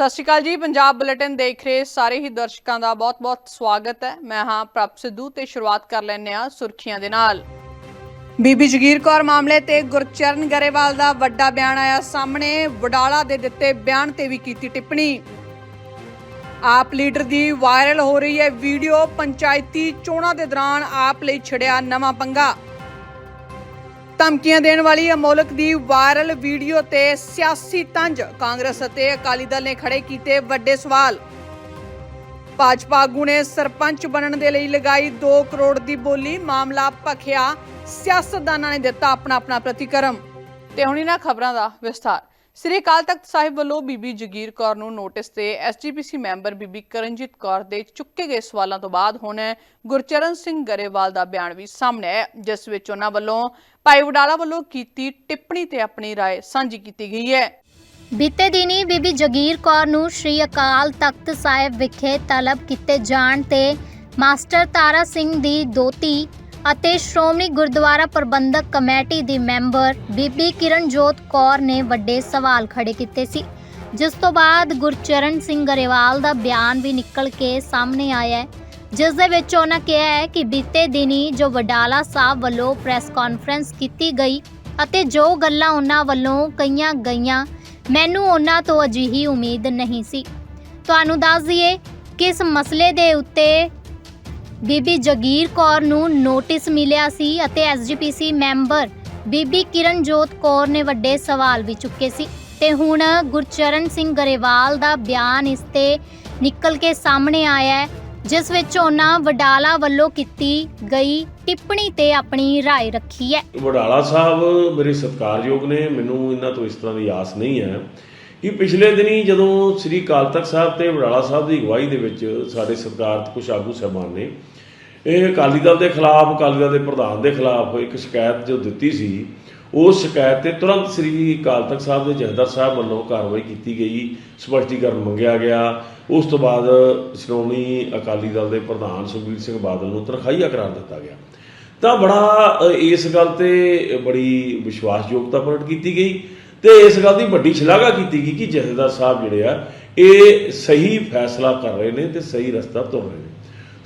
ਸਤਿ ਸ਼੍ਰੀ ਅਕਾਲ ਜੀ। ਪੰਜਾਬ ਬੁਲੇਟਿਨ ਦੇਖ ਰਹੇ ਸਾਰੇ ਹੀ ਦਰਸ਼ਕਾਂ ਦਾ ਬਹੁਤ-ਬਹੁਤ ਸਵਾਗਤ ਹੈ। ਮੈਂ ਹਾਂ ਪ੍ਰਭ ਸਿੱਧੂ ਤੇ ਸ਼ੁਰੂਆਤ ਕਰ ਲੈਂਦੇ ਹਾਂ ਸੁਰਖੀਆਂ ਦੇ ਨਾਲ। ਬੀਬੀ ਜਗੀਰ ਕੌਰ ਮਾਮਲੇ ਤੇ ਗੁਰਚਰਨ ਗਰੇਵਾਲ ਦਾ ਵੱਡਾ ਬਿਆਨ ਆਇਆ ਸਾਹਮਣੇ। ਵਡਾਲਾ ਦੇ ਦਿੱਤੇ ਬਿਆਨ ਤੇ ਵੀ ਕੀਤੀ ਟਿੱਪਣੀ। ਆਪ ਲੀਡਰ ਦੀ ਵਾਇਰਲ ਹੋ ਰਹੀ ਹੈ ਵੀਡੀਓ। ਪੰਚਾਇਤੀ ਚੋਣਾਂ ਦੇ ਦੌਰਾਨ ਆਪ ਲਈ ਛੜਿਆ ਨਵਾਂ ਪੰਗਾ। ਧਮਕੀਆਂ ਦੇਣ ਵਾਲੀ ਅਮੋਲਕ ਦੀ ਵਾਇਰਲ ਵੀਡੀਓ ਤੇ ਸਿਆਸੀ ਤੰਜ। ਕਾਂਗਰਸ ਅਤੇ ਅਕਾਲੀ ਦਲ ਨੇ ਖੜੇ ਕੀਤੇ ਵੱਡੇ ਸਵਾਲ। ਭਾਜਪਾ ਆਗੂ ਨੇ ਸਰਪੰਚ ਬਣਨ ਦੇ ਲਈ ਲਗਾਈ 2 ਕਰੋੜ ਦੀ ਬੋਲੀ। ਮਾਮਲਾ ਭਖਿਆ ਸਿਆਸਤਦਾਨਾਂ ਨੇ ਦਿੱਤਾ ਆਪਣਾ ਆਪਣਾ ਪ੍ਰਤੀਕਰਮ। ਤੇ ਹੁਣ ਇਹਨਾਂ ਖਬਰਾਂ ਦਾ ਵਿਸਥਾਰ। ਸ੍ਰੀ ਅਕਾਲ ਤਖਤ ਸਾਹਿਬ ਵੱਲੋਂ ਬੀਬੀ ਜਗੀਰ ਕੌਰ ਨੂੰ ਨੋਟਿਸ ਤੇ ਐਸਜੀਪੀਸੀ ਮੈਂਬਰ ਬੀਬੀ ਕਰਨਜੀਤ ਕੌਰ ਦੇ ਚੁੱਕੇ ਗਏ ਸਵਾਲਾਂ ਤੋਂ ਬਾਅਦ ਹੁਣ ਗੁਰਚਰਨ ਸਿੰਘ ਗਰੇਵਾਲ ਦਾ ਬਿਆਨ ਵੀ ਸਾਹਮਣੇ ਆਇਆ ਹੈ, ਜਿਸ ਵਿੱਚ ਉਹਨਾਂ ਵੱਲੋਂ ਭਾਈ ਵਡਾਲਾ ਵੱਲੋਂ ਕੀਤੀ ਟਿੱਪਣੀ ਤੇ ਆਪਣੀ رائے ਸਾਂਝੀ ਕੀਤੀ ਗਈ ਹੈ ਬੀਤੇ ਦਿਨੀ ਬੀਬੀ ਜਗੀਰ ਕੌਰ ਨੂੰ ਸ਼੍ਰੀ ਅਕਾਲ ਤਖਤ ਸਾਹਿਬ ਵਿਖੇ ਤਲਬ ਕੀਤੇ ਜਾਣ ਤੇ ਮਾਸਟਰ ਤਾਰਾ ਸਿੰਘ ਦੀ ਦੋਤੀ ਅਤੇ ਸ਼੍ਰੋਮਣੀ ਗੁਰਦੁਆਰਾ ਪ੍ਰਬੰਧਕ ਕਮੇਟੀ ਦੀ ਮੈਂਬਰ ਬੀਬੀ ਕਿਰਨਜੋਤ ਕੌਰ ਨੇ ਵੱਡੇ ਸਵਾਲ ਖੜੇ ਕੀਤੇ ਸੀ, ਜਿਸ ਤੋਂ ਬਾਅਦ ਗੁਰਚਰਨ ਸਿੰਘ ਗਰੇਵਾਲ ਦਾ ਬਿਆਨ ਵੀ ਨਿਕਲ ਕੇ ਸਾਹਮਣੇ ਆਇਆ ਹੈ, ਜਿਸ ਦੇ ਵਿੱਚ ਉਹਨਾਂ ਕਿਹਾ ਹੈ ਕਿ ਬੀਤੇ ਦਿਨੀ ਜੋ ਵਡਾਲਾ ਸਾਹਿਬ ਵੱਲੋਂ ਪ੍ਰੈਸ ਕਾਨਫਰੰਸ ਕੀਤੀ ਗਈ ਅਤੇ ਜੋ ਗੱਲਾਂ ਉਹਨਾਂ ਵੱਲੋਂ ਕਈਆਂ ਗਈਆਂ, ਮੈਨੂੰ ਉਹਨਾਂ ਤੋਂ ਅਜਿਹੀ ਉਮੀਦ ਨਹੀਂ ਸੀ। ਤੁਹਾਨੂੰ ਦੱਸ ਦਈਏ ਕਿ ਇਸ ਮਸਲੇ ਦੇ ਉੱਤੇ ਬੀਬੀ ਜਗੀਰ ਕੌਰ ਨੂੰ ਨੋਟਿਸ ਮਿਲਿਆ ਸੀ ਅਤੇ ਐਸਜੀਪੀਸੀ ਮੈਂਬਰ ਬੀਬੀ ਕਿਰਨਜੋਤ ਕੌਰ ਨੇ ਵੱਡੇ ਸਵਾਲ ਵੀ ਚੁੱਕੇ ਸੀ ਤੇ ਹੁਣ ਗੁਰਚਰਨ ਸਿੰਘ ਗਰੇਵਾਲ ਦਾ ਬਿਆਨ ਇਸ ਤੇ ਨਿਕਲ ਕੇ ਸਾਹਮਣੇ ਆਇਆ ਹੈ ਜਿਸ ਵਿੱਚ ਉਹਨਾਂ ਵਡਾਲਾ ਵੱਲੋਂ ਕੀਤੀ ਗਈ ਟਿੱਪਣੀ ਤੇ ਆਪਣੀ رائے ਰੱਖੀ ਹੈ ਵਡਾਲਾ ਸਾਹਿਬ ਮੇਰੇ ਸਤਿਕਾਰਯੋਗ ਨੇ ਮੈਨੂੰ ਇਹਨਾਂ ਤੋਂ ਇਸ ਤਰ੍ਹਾਂ ਦੀ ਆਸ ਨਹੀਂ ਹੈ ਕਿ ਪਿਛਲੇ ਦਿਨੀ ਜਦੋਂ ਸ੍ਰੀ ਅਕਾਲ ਤਖਤ ਸਾਹਿਬ ਤੇ ਵਡਾਲਾ ਸਾਹਿਬ ਦੀ ਅਗਵਾਈ ਦੇ ਵਿੱਚ ਸਾਡੇ ਸਰਕਾਰ ਕੁਝ ਆਗੂ ਸਹਿਬਾਨ ਨੇ ਇਹ ਅਕਾਲੀ ਦਲ ਦੇ ਖਿਲਾਫ, ਅਕਾਲੀ ਦਲ ਦੇ ਪ੍ਰਧਾਨ ਦੇ ਖਿਲਾਫ ਇੱਕ ਸ਼ਿਕਾਇਤ ਜੋ ਦਿੱਤੀ ਸੀ, ਉਸ ਸ਼ਿਕਾਇਤ ਤੇ ਤੁਰੰਤ ਸ੍ਰੀ ਅਕਾਲ ਤਖਤ ਸਾਹਿਬ ਦੇ ਜਥੇਦਾਰ ਸਾਹਿਬ ਵੱਲੋਂ ਕਾਰਵਾਈ ਕੀਤੀ ਗਈ, ਸਪਸ਼ਟੀਕਰਨ ਮੰਗਿਆ ਗਿਆ। ਉਸ ਤੋਂ ਬਾਅਦ ਸ਼੍ਰੋਮਣੀ ਅਕਾਲੀ ਦਲ ਦੇ ਪ੍ਰਧਾਨ ਸੁਖਬੀਰ ਸਿੰਘ ਬਾਦਲ ਨੂੰ ਤਨਖਾਹੀਆ ਕਰਾਰ ਦਿੱਤਾ ਗਿਆ। ਤਾਂ ਬੜਾ ਇਸ ਗੱਲ ਤੇ ਬੜੀ ਵਿਸ਼ਵਾਸਯੋਗਤਾ ਪ੍ਰਗਟ ਕੀਤੀ ਗਈ ਤੇ ਇਸ ਗੱਲ ਦੀ ਵੱਡੀ ਸ਼ਲਾਘਾ ਕੀਤੀ ਗਈ ਕਿ ਜਥੇਦਾਰ ਸਾਹਿਬ ਜਿਹੜੇ ਆ, ਇਹ ਸਹੀ ਫੈਸਲਾ ਕਰ ਰਹੇ ਨੇ ਤੇ ਸਹੀ ਰਸਤਾ ਤੁਰ ਰਹੇ ਨੇ।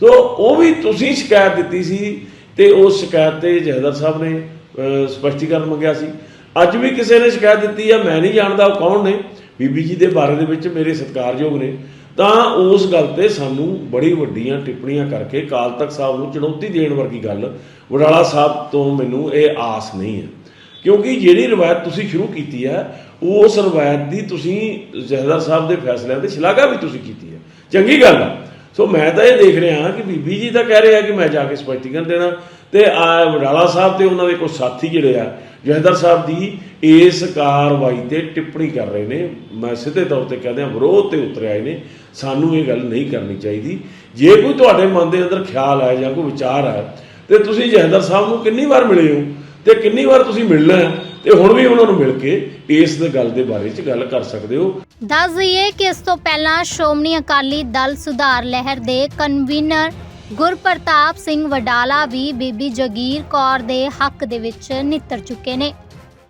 ਸੋ ਉਹ ਵੀ ਤੁਸੀਂ ਸ਼ਿਕਾਇਤ ਦਿੱਤੀ ਸੀ ਤੇ ਉਸ ਸ਼ਿਕਾਇਤ ਤੇ ਜਥੇਦਾਰ ਸਾਹਿਬ ਨੇ ਅ, ਸਪਸ਼ਟੀਕਰਨ ਮੰਗਿਆ ਸੀ। ਅੱਜ ਵੀ ਕਿਸੇ ਨੇ ਸ਼ਿਕਾਇਤ ਦਿੱਤੀ ਆ ਮੈਂ ਨਹੀਂ ਜਾਣਦਾ ਉਹ ਕੌਣ ਨੇ। ਬੀਬੀ ਜੀ ਦੇ ਬਾਰੇ ਦੇ ਵਿੱਚ ਮੇਰੇ ਸਤਿਕਾਰਯੋਗ ਨੇ। ਤਾਂ ਉਸ ਗੱਲ ਤੇ ਸਾਨੂੰ ਬੜੀ ਵੱਡੀਆਂ ਟਿੱਪਣੀਆਂ ਕਰਕੇ ਕਾਲ ਤਖ਼ਤ ਸਾਹਿਬ ਨੂੰ ਚੁਣੌਤੀ ਦੇਣ ਵਰਗੀ ਗੱਲ ਵਡਾਲਾ ਸਾਹਿਬ ਤੋਂ ਮੈਨੂੰ ਇਹ ਆਸ ਨਹੀਂ ਹੈ। ਕਿਉਂਕਿ ਜਿਹੜੀ ਰਵਾਇਤ ਤੁਸੀਂ ਸ਼ੁਰੂ ਕੀਤੀ ਹੈ ਉਸ ਰਵਾਇਤ ਦੀ ਤੁਸੀਂ ਜਹਦਰ ਸਾਹਿਬ ਦੇ ਫੈਸਲਿਆਂ ਤੇ ਸ਼ਲਾਘਾ ਵੀ ਤੁਸੀਂ ਕੀਤੀ ਹੈ। ਚੰਗੀ ਗੱਲ ਹੈ ਸੋ ਮੈਂ ਤਾਂ ਇਹ ਦੇਖ ਰਿਹਾ ਕਿ ਬੀਬੀ ਜੀ ਤਾਂ ਕਹਿ ਰਹੇ ਆ ਕਿ ਮੈਂ ਜਾ ਕੇ ਸਪਸ਼ਟੀਕਰਨ ਦੇਣਾ ਤੇ ਆ ਵਡਾਲਾ ਸਾਹਿਬ ਤੇ ਉਹਨਾਂ ਦੇ ਕੋਈ ਸਾਥੀ ਜਿਹੜੇ ਆ, ਜਹਦਰ ਸਾਹਿਬ ਦੀ ਇਸ ਕਾਰਵਾਈ ਤੇ ਟਿੱਪਣੀ ਕਰ ਰਹੇ ਨੇ। ਮੈਂ ਸਿੱਧੇ ਤੌਰ ਤੇ ਕਹਿੰਦੇ ਆ ਵਿਰੋਧ ਤੇ ਉਤਰ ਆਏ ਨੇ। ਸਾਨੂੰ ਇਹ ਗੱਲ ਨਹੀਂ ਕਰਨੀ ਚਾਹੀਦੀ। ਜੇ ਕੋਈ ਤੁਹਾਡੇ ਮਨ ਦੇ ਅੰਦਰ ਖਿਆਲ ਹੈ ਜਾਂ ਕੋਈ ਵਿਚਾਰ ਹੈ ਤੇ ਤੁਸੀਂ ਜਹਦਰ ਸਾਹਿਬ ਨੂੰ ਕਿੰਨੀ ਵਾਰ ਮਿਲੇ ਹੋ? ਤੇ ਕਿੰਨੀ ਵਾਰ ਤੁਸੀਂ ਮਿਲਣਾ ਹੈ ਤੇ ਹੁਣ ਵੀ ਉਹਨਾਂ ਨੂੰ ਮਿਲ ਕੇ ਇਸ ਦੇ ਗੱਲ ਦੇ ਬਾਰੇ ਚ ਗੱਲ ਕਰ ਸਕਦੇ ਹੋ। ਦੱਸ ਦਈਏ ਕਿ ਇਸ ਤੋਂ ਪਹਿਲਾਂ ਸ਼੍ਰੋਮਣੀ ਅਕਾਲੀ ਦਲ ਸੁਧਾਰ ਲਹਿਰ ਦੇ ਕਨਵੀਨਰ ਗੁਰਪ੍ਰਤਾਪ ਸਿੰਘ ਵਡਾਲਾ ਵੀ ਬੀਬੀ ਜਗੀਰ ਕੌਰ ਦੇ ਹੱਕ ਦੇ ਵਿੱਚ ਨਿੱਤਰ ਚੁੱਕੇ ਨੇ।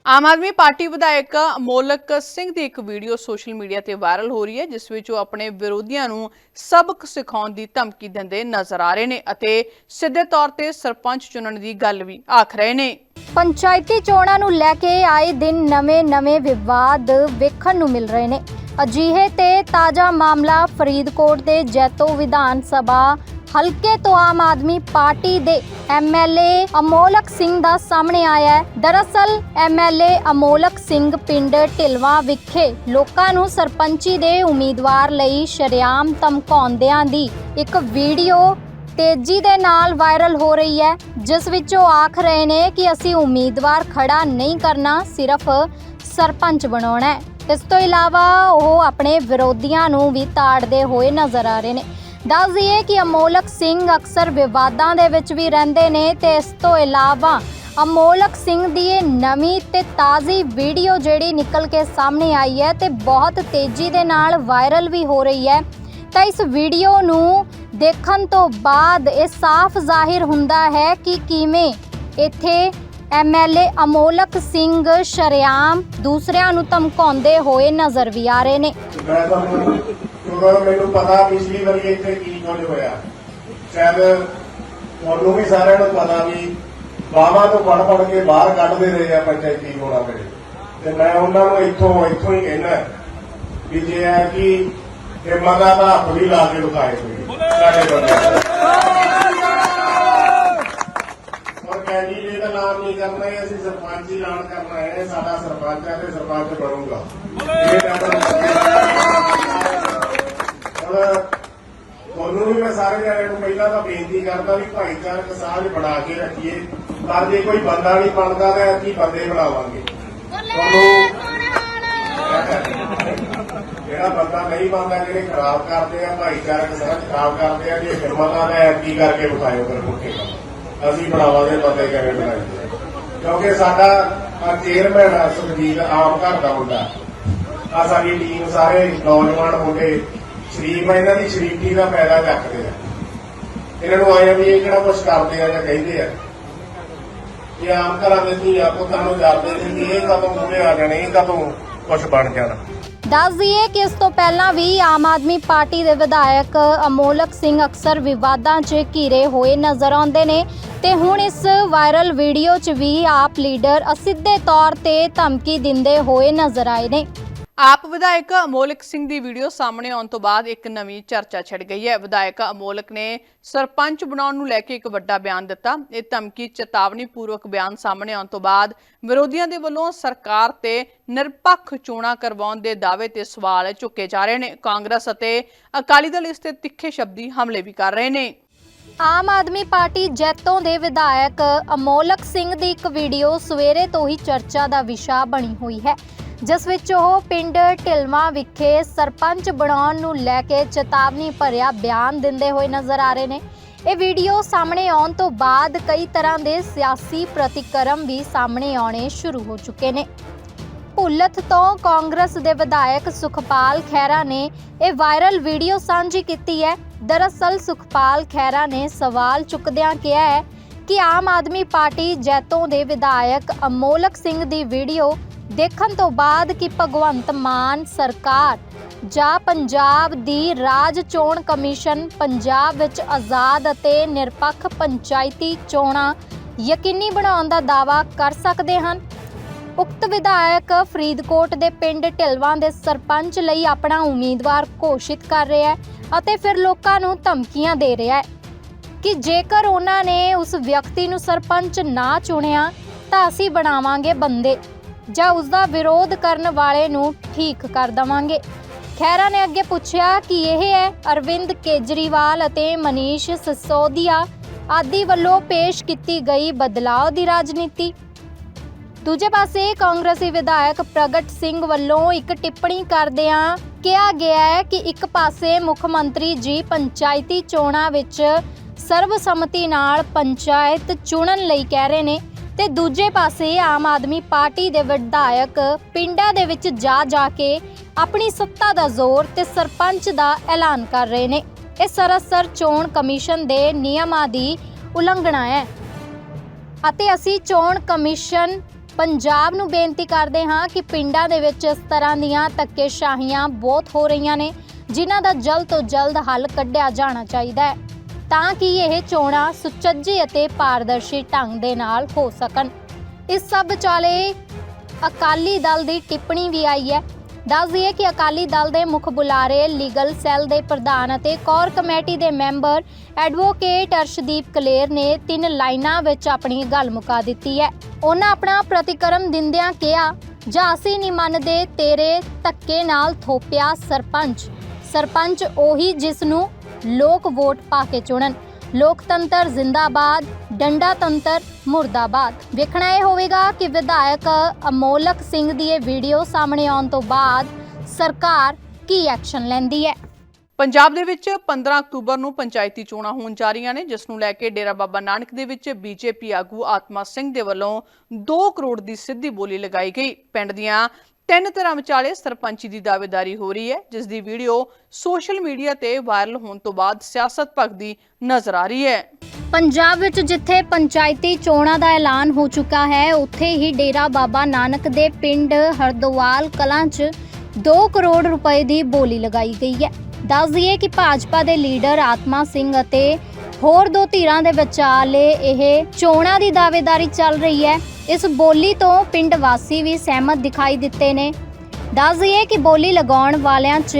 ਆਮ ਆਦਮੀ ਪਾਰਟੀ ਵਿਧਾਇਕ ਅਮੋਲਕ ਸਿੰਘ ਦੀ ਇੱਕ ਵੀਡੀਓ ਸੋਸ਼ਲ ਮੀਡੀਆ ਤੇ ਵਾਇਰਲ ਹੋ ਰਹੀ ਹੈ, ਜਿਸ ਵਿੱਚ ਉਹ ਆਪਣੇ ਵਿਰੋਧੀਆਂ ਨੂੰ ਸਬਕ ਸਿਖਾਉਣ ਦੀ ਧਮਕੀ ਦਿੰਦੇ ਨਜ਼ਰ ਆ ਰਹੇ ਨੇ ਅਤੇ ਸਿੱਧੇ ਤੌਰ ਤੇ ਸਰਪੰਚ ਚੁਣਨ ਦੀ ਗੱਲ ਵੀ ਆਖ ਰਹੇ ਨੇ। ਪੰਚਾਇਤੀ ਚੋਣਾਂ ਨੂੰ ਲੈ ਕੇ ਆਏ ਦਿਨ ਨਵੇਂ-ਨਵੇਂ ਵਿਵਾਦ ਵੇਖਣ ਨੂੰ ਮਿਲ ਰਹੇ ਨੇ। ਅਜਿਹੇ ਤੇ ਤਾਜ਼ਾ ਮਾਮਲਾ ਫਰੀਦਕੋਟ ਦੇ ਜੈਤੋ ਵਿਧਾਨ ਸਭਾ ਹਲਕੇ ਤੋਂ ਆਮ ਆਦਮੀ ਪਾਰਟੀ ਦੇ ਐਮਐਲਏ ਅਮੋਲਕ ਸਿੰਘ ਦਾ ਸਾਹਮਣੇ ਆਇਆ ਹੈ। ਦਰਅਸਲ ਐਮਐਲਏ ਅਮੋਲਕ ਸਿੰਘ ਪਿੰਡ ਢਿਲਵਾ ਵਿਖੇ ਲੋਕਾਂ ਨੂੰ ਸਰਪੰਚੀ ਦੇ ਉਮੀਦਵਾਰ ਲਈ ਸ਼ਰੇਆਮ ਧਮਕਾਉਂਦਿਆਂ ਦੀ ਇੱਕ ਵੀਡੀਓ ਤੇਜ਼ੀ ਦੇ ਨਾਲ ਵਾਇਰਲ ਹੋ ਰਹੀ ਹੈ, ਜਿਸ ਵਿੱਚ ਉਹ ਆਖ ਰਹੇ ਨੇ ਕਿ ਅਸੀਂ ਉਮੀਦਵਾਰ ਖੜਾ ਨਹੀਂ ਕਰਨਾ, ਸਿਰਫ ਸਰਪੰਚ ਬਣਾਉਣਾ ਹੈ। ਇਸ ਤੋਂ ਇਲਾਵਾ ਉਹ ਆਪਣੇ ਵਿਰੋਧੀਆਂ ਨੂੰ ਵੀ ਤਾੜਦੇ ਹੋਏ ਨਜ਼ਰ ਆ ਰਹੇ ਨੇ। ਦੱਸ ਦਈਏ ਕਿ ਅਮੋਲਕ ਸਿੰਘ ਅਕਸਰ ਵਿਵਾਦਾਂ ਦੇ ਵਿੱਚ ਵੀ ਰਹਿੰਦੇ ਨੇ ਤੇ ਇਸ ਤੋਂ ਇਲਾਵਾ ਅਮੋਲਕ ਸਿੰਘ ਦੀ ਇਹ ਨਵੀਂ ਤੇ ਤਾਜ਼ੀ ਵੀਡੀਓ ਜਿਹੜੀ ਨਿਕਲ ਕੇ ਸਾਹਮਣੇ ਆਈ ਹੈ ਤੇ ਬਹੁਤ ਤੇਜ਼ੀ ਦੇ ਨਾਲ ਵਾਇਰਲ ਵੀ ਹੋ ਰਹੀ ਹੈ। ਤਾਂ ਇਸ ਵੀਡੀਓ ਨੂੰ ਦੇਖਣ ਤੋਂ ਬਾਅਦ ਇਹ ਸਾਫ਼ ਜ਼ਾਹਿਰ ਹੁੰਦਾ ਹੈ ਕਿ ਕਿਵੇਂ ਇੱਥੇ ਐਮਐਲਏ ਅਮੋਲਕ ਸਿੰਘ ਸ਼ਰਿਆਮ ਦੂਸਰਿਆਂ ਨੂੰ ਧਮਕਾਉਂਦੇ ਹੋਏ ਨਜ਼ਰ ਵੀ ਆ ਰਹੇ ਨੇ। ਕਿਉਂਕਿ ਮੈਨੂੰ ਪਤਾ ਪਿਛਲੀ ਵਾਰੀ ਇੱਥੇ ਕੀ ਕੁਝ ਹੋਇਆ। ਸ਼ਾਇਦ ਤੁਹਾਨੂੰ ਵੀ ਸਾਰਿਆਂ ਨੂੰ ਪਤਾ ਵੀ ਬਾਵਾ ਤੋਂ ਪੜ ਪੜ ਕੇ ਬਾਹਰ ਕੱਢਦੇ ਰਹੇ ਆ ਪੰਚਾਇਤੀ ਹੋਣਾ ਮੇਰੇ ਤੇ ਮੈਂ ਉਹਨਾਂ ਨੂੰ ਇੱਥੋਂ ਇੱਥੋਂ ਹੀ ਕਹਿਣਾ ਵੀ ਜੇ ਹੈ ਕਿ ਹਿੰਮਤਾਂ ਦਾ ਹੱਥ ਵੀ ਲਾ ਕੇ ਵਿਖਾਏ ਹੋਏ ਸਾਡੇ ਬੰਦੇ ਕੈਂਡੀਡੇਟ ਦਾ ਨਾਮ ਨਹੀਂ ਕਰਨਾ ਹੈ ਅਸੀਂ ਸਰਪੰਚ ਹੀ ਐਲਾਨ ਕਰਨਾ ਹੈ ਸਾਡਾ ਸਰਪੰਚ ਹੈ ਤੇ ਸਰਪੰਚ ਬਣੂਗਾ। ਇਹ ਨੰਬਰ ਔਰ ਤੁਹਾਨੂੰ ਵੀ ਮੈਂ ਸਾਰੇ ਜਣਿਆਂ ਨੂੰ ਪਹਿਲਾਂ ਤਾਂ ਬੇਨਤੀ ਕਰਦਾ ਵੀ ਭਾਈਚਾਰਕ ਸਾਂਝ ਬਣਾ ਕੇ ਰੱਖੀਏ। ਪਰ ਜੇ ਕੋਈ ਬੰਦਾ ਨਹੀਂ ਬਣਦਾ ਤਾਂ ਅਸੀਂ ਬੰਦੇ ਬਣਾਵਾਂਗੇ। ਜਿਹੜਾ ਬੰਦਾ ਨਹੀਂ ਬਣਦਾ ਜਿਹੜੇ ਖਰਾਬ ਕਰਦੇ ਆ ਭਾਈਚਾਰਕ ਸਾਂਝ ਖਰਾਬ ਕਰਦੇ ਆ ਜੇ ਹਿੰਮਤਾਂ ਦਾ ਐਪੀ ਕਰਕੇ ਵਿਖਾਇਓ ਫਿਰ ਮੁੱਕੇ ਅਸੀਂ ਬਣਾਵਾਂਗੇ ਬੰਦੇ ਕਿਵੇਂ ਬਣਾਈਏ। ਕਿਉਂਕਿ ਸਾਡਾ ਆਹ ਚੇਅਰਮੈਨ ਆ ਸੁਖਜੀਤ ਆਮ ਘਰ ਦਾ ਮੁੰਡਾ। ਆ ਸਾਡੀ ਟੀਮ ਸਾਰੇ ਨੌਜਵਾਨ ਮੁੰਡੇ। ਸ਼ਰੀਫ ਆ, ਇਹਨਾਂ ਦੀ ਸ਼ਰੀਫੀ ਦਾ ਫਾਇਦਾ ਚੱਕਦੇ ਆ। ਇਹਨਾਂ ਨੂੰ ਆਇਆ ਵੀ ਇਹ ਕਿਹੜਾ ਕੁਝ ਕਰਦੇ ਆ ਜਾਂ ਕਹਿੰਦੇ ਆ। ਇਹ ਆਮ ਘਰਾਂ ਦੇ ਧੀਆ ਪੁੱਤਾਂ ਨੂੰ ਜਾਂਦੇ ਨੇ ਇਹ ਕਦੋਂ ਮੂਹਰੇ ਆ ਜਾਣੇ, ਇਹ ਕਦੋਂ ਕੁਝ ਬਣ ਜਾਣਾ। ਦੱਸ ਦਈਏ ਕਿ ਇਸ ਤੋਂ ਪਹਿਲਾਂ ਵੀ ਆਮ ਆਦਮੀ ਪਾਰਟੀ ਦੇ ਵਿਧਾਇਕ ਅਮੋਲਕ ਸਿੰਘ ਅਕਸਰ ਵਿਵਾਦਾਂ 'ਚ ਘਿਰੇ ਹੋਏ ਨਜ਼ਰ ਆਉਂਦੇ ਨੇ ਤੇ ਹੁਣ ਇਸ ਵਾਇਰਲ ਵੀਡੀਓ 'ਚ ਵੀ ਆਪ ਲੀਡਰ ਅਸਿੱਧੇ ਤੌਰ ਤੇ ਧਮਕੀ ਦਿੰਦੇ ਹੋਏ ਨਜ਼ਰ ਆਏ ਨੇ। ਆਪ ਵਿਧਾਇਕ ਅਮੋਲਕ ਸਿੰਘ ਦੀ ਵੀਡੀਓ ਸਾਹਮਣੇ ਆਉਣ ਤੋਂ ਬਾਅਦ ਇੱਕ ਨਵੀਂ ਚਰਚਾ ਛਿੜ ਗਈ ਹੈ। ਵਿਧਾਇਕ ਅਮੋਲਕ ਨੇ ਸਰਪੰਚ ਬਣਾਉਣ ਨੂੰ ਲੈ ਕੇ ਇੱਕ ਵੱਡਾ ਬਿਆਨ ਦਿੱਤਾ। ਇਹ ਧਮਕੀ ਚੇਤਾਵਨੀ ਪੂਰਵਕ ਬਿਆਨ ਸਾਹਮਣੇ ਆਉਣ ਤੋਂ ਬਾਅਦ ਵਿਰੋਧੀਆਂ ਦੇ ਵੱਲੋਂ ਸਰਕਾਰ ਤੇ ਨਿਰਪੱਖ ਚੋਣਾਂ ਕਰਵਾਉਣ ਦੇ ਦਾਅਵੇ ਤੇ ਸਵਾਲ ਚੁੱਕੇ ਜਾ ਰਹੇ ਨੇ। ਕਾਂਗਰਸ ਅਤੇ ਅਕਾਲੀ ਦਲ ਇਸ ਤੇ ਤਿੱਖੇ ਸ਼ਬਦੀ ਹਮਲੇ ਵੀ ਕਰ ਰਹੇ ਨੇ। ਆਮ ਆਦਮੀ ਪਾਰਟੀ ਜੈਤੋਂ ਦੇ ਵਿਧਾਇਕ ਅਮੋਲਕ ਸਿੰਘ ਦੀ ਇੱਕ ਵੀਡੀਓ ਸਵੇਰੇ ਤੋਂ ਹੀ ਚਰਚਾ ਦਾ ਵਿਸ਼ਾ ਬਣੀ ਹੋਈ ਹੈ। ਜਿਸ ਵਿੱਚ ਉਹ ਪਿੰਡ ਢਿਲਮਾ ਵਿਖੇ ਸਰਪੰਚ ਬਣਾਉਣ ਨੂੰ ਲੈ ਕੇ ਚੇਤਾਵਨੀ ਭਰਿਆ ਬਿਆਨ ਦਿੰਦੇ ਹੋਏ ਨਜ਼ਰ ਆ ਰਹੇ ਨੇ। ਇਹ ਵੀਡੀਓ ਸਾਹਮਣੇ ਆਉਣ ਤੋਂ ਬਾਅਦ ਕਈ ਤਰ੍ਹਾਂ ਦੇ ਸਿਆਸੀ ਪ੍ਰਤੀਕਰਮ ਵੀ ਸਾਹਮਣੇ ਆਉਣੇ ਸ਼ੁਰੂ ਹੋ ਚੁੱਕੇ ਨੇ। ਭੁੱਲਥ ਤੋਂ ਕਾਂਗਰਸ ਦੇ ਵਿਧਾਇਕ ਸੁਖਪਾਲ ਖਹਿਰਾ ਨੇ ਇਹ ਵਾਇਰਲ ਵੀਡੀਓ ਸਾਂਝੀ ਕੀਤੀ ਹੈ। ਦਰਅਸਲ ਸੁਖਪਾਲ ਖਹਿਰਾ ਨੇ ਸਵਾਲ ਚੁੱਕਦਿਆਂ ਕਿਹਾ ਹੈ ਕਿ ਆਮ ਆਦਮੀ ਪਾਰਟੀ ਜੈਤੋਂ ਦੇ ਵਿਧਾਇਕ ਅਮੋਲਕ ਸਿੰਘ ਦੀ ਵੀਡੀਓ ਦੇਖਣ ਤੋਂ ਬਾਅਦ ਕਿ ਭਗਵੰਤ ਮਾਨ ਸਰਕਾਰ ਜਾਂ ਪੰਜਾਬ ਦੀ ਰਾਜ ਚੋਣ ਕਮਿਸ਼ਨ ਪੰਜਾਬ ਵਿੱਚ ਆਜ਼ਾਦ ਅਤੇ ਨਿਰਪੱਖ ਪੰਚਾਇਤੀ ਚੋਣਾਂ ਯਕੀਨੀ ਬਣਾਉਣ ਦਾ ਦਾਅਵਾ ਕਰ ਸਕਦੇ ਹਨ। ਉਕਤ ਵਿਧਾਇਕ ਫਰੀਦਕੋਟ ਦੇ ਪਿੰਡ ਢਿਲਵਾਂ ਦੇ ਸਰਪੰਚ ਲਈ ਆਪਣਾ ਉਮੀਦਵਾਰ ਘੋਸ਼ਿਤ ਕਰ ਰਿਹਾ ਹੈ ਅਤੇ ਫਿਰ ਲੋਕਾਂ ਨੂੰ ਧਮਕੀਆਂ ਦੇ ਰਿਹਾ ਹੈ ਕਿ ਜੇਕਰ ਉਹਨਾਂ ਨੇ ਉਸ ਵਿਅਕਤੀ ਨੂੰ ਸਰਪੰਚ ਨਾ ਚੁਣਿਆ ਤਾਂ ਅਸੀਂ ਬਣਾਵਾਂਗੇ ਬੰਦੇ। ਜਾਂ ਉਸ ਦਾ ਵਿਰੋਧ ਕਰਨ ਵਾਲੇ ਨੂੰ ਠੀਕ ਕਰ ਦਵਾਂਗੇ। ਖੈਰਾ ਨੇ ਅੱਗੇ ਪੁੱਛਿਆ ਕਿ ਇਹ ਹੈ ਅਰਵਿੰਦ ਕੇਜਰੀਵਾਲ ਅਤੇ ਮਨੀਸ਼ ਸਿਸੋਦੀਆ ਆਦਿ ਵੱਲੋਂ ਪੇਸ਼ ਕੀਤੀ ਗਈ ਬਦਲਾਅ ਦੀ ਰਾਜਨੀਤੀ। ਦੂਜੇ ਪਾਸੇ ਕਾਂਗਰਸੀ ਵਿਧਾਇਕ ਪ੍ਰਗਟ ਸਿੰਘ ਵੱਲੋਂ ਇੱਕ ਟਿੱਪਣੀ ਕਰਦਿਆਂ ਕਿਹਾ ਗਿਆ ਹੈ ਕਿ ਇੱਕ ਪਾਸੇ ਮੁੱਖ ਮੰਤਰੀ ਜੀ ਪੰਚਾਇਤੀ ਚੋਣਾਂ ਵਿੱਚ ਸਰਬਸੰਮਤੀ ਨਾਲ ਪੰਚਾਇਤ ਚੁਣਨ ਲਈ ਕਹਿ ਰਹੇ ਨੇ। ਤੇ ਦੂਜੇ ਪਾਸੇ ਆਮ ਆਦਮੀ ਪਾਰਟੀ ਦੇ ਵਿਧਾਇਕ ਪਿੰਡਾਂ ਦੇ ਵਿੱਚ ਜਾ ਜਾ ਕੇ ਆਪਣੀ ਸੱਤਾ ਦਾ ਜ਼ੋਰ ਤੇ ਸਰਪੰਚ ਦਾ ਐਲਾਨ ਕਰ ਰਹੇ ਨੇ। ਇਹ ਸਰਸਰ ਚੋਣ ਕਮਿਸ਼ਨ ਦੇ ਨਿਯਮਾਂ ਦੀ ਉਲੰਘਣਾ ਹੈ। ਅਤੇ ਅਸੀਂ ਚੋਣ ਕਮਿਸ਼ਨ ਪੰਜਾਬ ਨੂੰ ਬੇਨਤੀ ਕਰਦੇ ਹਾਂ ਕਿ ਪਿੰਡਾਂ ਦੇ ਵਿੱਚ ਇਸ ਤਰ੍ਹਾਂ ਦੀਆਂ ਧੱਕੇਸ਼ਾਹੀਆਂ ਬਹੁਤ ਹੋ ਰਹੀਆਂ ਨੇ, ਜਿਨ੍ਹਾਂ ਦਾ ਜਲਦ ਤੋਂ ਜਲਦ ਹੱਲ ਕੱਢਿਆ ਜਾਣਾ ਚਾਹੀਦਾ ਹੈ। ਤਾਂ ਕਿ ਇਹ ਚੋਣਾਂ ਸੁਚੱਜੀ ਅਤੇ ਪਾਰਦਰਸ਼ੀ ਢੰਗ ਦੇ ਨਾਲ ਹੋ ਸਕਣ। ਇਸ ਸਭ ਵਿਚਾਲੇ ਅਕਾਲੀ ਦਲ ਦੀ ਟਿੱਪਣੀ ਵੀ ਆਈ ਹੈ। ਦੱਸ ਦਈਏ ਕਿ ਅਕਾਲੀ ਦਲ ਦੇ ਮੁੱਖ ਬੁਲਾਰੇ ਲੀਗਲ ਸੈੱਲ ਦੇ ਪ੍ਰਧਾਨ ਅਤੇ ਕੋਰ ਕਮੇਟੀ ਦੇ ਮੈਂਬਰ ਐਡਵੋਕੇਟ ਅਰਸ਼ਦੀਪ ਕਲੇਰ ਨੇ ਤਿੰਨ ਲਾਈਨਾਂ ਵਿੱਚ ਆਪਣੀ ਗੱਲ ਮੁਕਾ ਦਿੱਤੀ ਹੈ। ਉਹਨਾਂ ਆਪਣਾ ਪ੍ਰਤੀਕਰਮ ਦਿੰਦਿਆਂ ਕਿਹਾ, ਜਾਂ ਅਸੀਂ ਨਹੀਂ ਮੰਨਦੇ ਤੇਰੇ ਧੱਕੇ ਨਾਲ ਥੋਪਿਆ ਸਰਪੰਚ। ਸਰਪੰਚ ਉਹੀ ਜਿਸ ਨੂੰ ਲੋਕ ਵੋਟ ਪਾ ਕੇ ਚੁਣਨ। ਲੋਕਤੰਤਰ ਜ਼ਿੰਦਾਬਾਦ ਡੰਡਾ ਤੰਤਰ ਮੁਰਦਾਬਾਦ। ਵੇਖਣਾ ਇਹ ਹੋਵੇਗਾ ਕਿ ਵਿਧਾਇਕ ਅਮੋਲਕ ਸਿੰਘ ਦੀ ਇਹ ਵੀਡੀਓ ਸਾਹਮਣੇ ਆਉਣ ਤੋਂ ਬਾਅਦ ਸਰਕਾਰ ਕੀ ਐਕਸ਼ਨ ਲੈਂਦੀ ਹੈ। ਪੰਜਾਬ ਦੇ ਵਿੱਚ 15 ਅਕਤੂਬਰ ਨੂੰ ਪੰਚਾਇਤੀ ਚੋਣਾਂ ਹੋਣ ਜਾ ਰਹੀਆਂ ਨੇ, ਜਿਸ ਨੂੰ ਲੈ ਕੇ ਡੇਰਾ ਬਾਬਾ ਨਾਨਕ ਦੇ ਵਿੱਚ ਬੀਜੇਪੀ ਆਗੂ ਆਤਮਾ ਸਿੰਘ ਦੇ ਵੱਲੋਂ 2 ਕਰੋੜ ਦੀ ਸਿੱਧੀ ਬੋਲੀ ਲਗਾਈ ਗਈ। ਪਿੰਡ ਦੀਆਂ ਤਿੰਨ ਤਰ੍ਹਾਂ ਵਿਚਾਲੇ ਸਰਪੰਚੀ ਦੀ ਦਾਅਵੇਦਾਰੀ ਹੋ ਰਹੀ ਹੈ, ਜਿਸ ਦੀ ਵੀਡੀਓ ਸੋਸ਼ਲ ਮੀਡੀਆ ਤੇ ਵਾਇਰਲ ਹੋਣ ਤੋਂ ਬਾਅਦ ਸਿਆਸਤ ਭਗਦੀ ਨਜ਼ਰ ਆ ਰਹੀ ਹੈ। ਪੰਜਾਬ ਵਿੱਚ ਜਿੱਥੇ ਪੰਚਾਇਤੀ ਚੋਣਾਂ ਦਾ ਐਲਾਨ ਹੋ ਚੁੱਕਾ ਹੈ, ਉੱਥੇ ਹੀ ਡੇਰਾ ਬਾਬਾ ਨਾਨਕ ਦੇ ਪਿੰਡ ਹਰਦੋਵਾਲ ਕਲਾਂ 'ਚ 2 ਕਰੋੜ ਰੁਪਏ ਦੀ ਬੋਲੀ ਲਗਾਈ ਗਈ ਹੈ। ਦੱਸ ਦਈਏ ਕਿ ਭਾਜਪਾ ਦੇ ਲੀਡਰ ਆਤਮਾ ਸਿੰਘ ਅਤੇ ਹੋਰ ਦੋ ਧਿਰਾਂ ਦੇ ਵਿਚਾਲੇ ਇਹ ਚੋਣਾਂ ਦੀ ਦਾਅਵੇਦਾਰੀ ਚੱਲ ਰਹੀ ਹੈ। ਇਸ ਬੋਲੀ ਤੋਂ ਪਿੰਡ ਵਾਸੀ ਵੀ ਸਹਿਮਤ ਦਿਖਾਈ ਦਿੱਤੇ ਨੇ। ਦੱਸ ਦਈਏ ਕਿ ਬੋਲੀ ਲਗਾਉਣ ਵਾਲਿਆਂ 'ਚ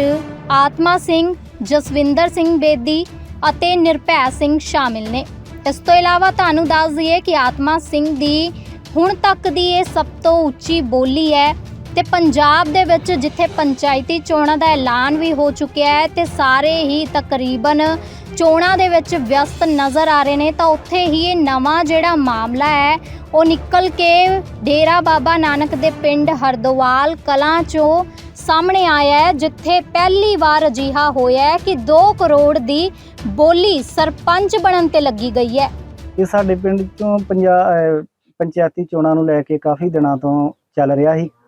ਆਤਮਾ ਸਿੰਘ, ਜਸਵਿੰਦਰ ਸਿੰਘ ਬੇਦੀ ਅਤੇ ਨਿਰਭੈ ਸਿੰਘ ਸ਼ਾਮਿਲ ਨੇ। ਇਸ ਤੋਂ ਇਲਾਵਾ ਤੁਹਾਨੂੰ ਦੱਸ ਦਈਏ ਕਿ ਆਤਮਾ ਸਿੰਘ ਦੀ ਹੁਣ ਤੱਕ ਦੀ ਇਹ ਸਭ ਤੋਂ ਉੱਚੀ ਬੋਲੀ ਹੈ ਤੇ ਪੰਜਾਬ ਦੇ ਵਿੱਚ ਜਿੱਥੇ ਪੰਚਾਇਤੀ ਚੋਣਾਂ ਦਾ ਐਲਾਨ ਵੀ ਹੋ ਚੁੱਕਿਆ ਹੈ ਤੇ ਸਾਰੇ ਹੀ ਤਕਰੀਬਨ ਚੋਣਾਂ ਦੇ ਵਿੱਚ ਵਿਅਸਤ ਨਜ਼ਰ ਆ ਰਹੇ ਨੇ, ਤਾਂ ਉੱਥੇ ਹੀ ਇਹ ਨਵਾਂ ਜਿਹੜਾ ਮਾਮਲਾ ਹੈ, ਉਹ ਨਿਕਲ ਕੇ ਡੇਰਾ ਬਾਬਾ ਨਾਨਕ ਦੇ ਪਿੰਡ ਹਰਦੋਵਾਲ ਕਲਾਂ ਚੋਂ ਸਾਹਮਣੇ ਆਇਆ ਹੈ, ਜਿੱਥੇ ਪਹਿਲੀ ਵਾਰ ਅਜਿਹਾ ਹੋਇਆ ਹੈ ਕਿ 2 ਕਰੋੜ ਦੀ ਬੋਲੀ ਸਰਪੰਚ ਬਣਨ ਤੇ ਲੱਗੀ ਗਈ ਹੈ। ਇਹ ਸਾਡੇ ਪਿੰਡ ਚੋਂ ਪੰਜਾ- ਪੰਚਾਇਤੀ ਚੋਣਾਂ ਨੂੰ ਲੈ ਕੇ ਕਾਫੀ ਦਿਨਾਂ ਤੋਂ ਚੱਲ ਰਿਹਾ ਸੀ।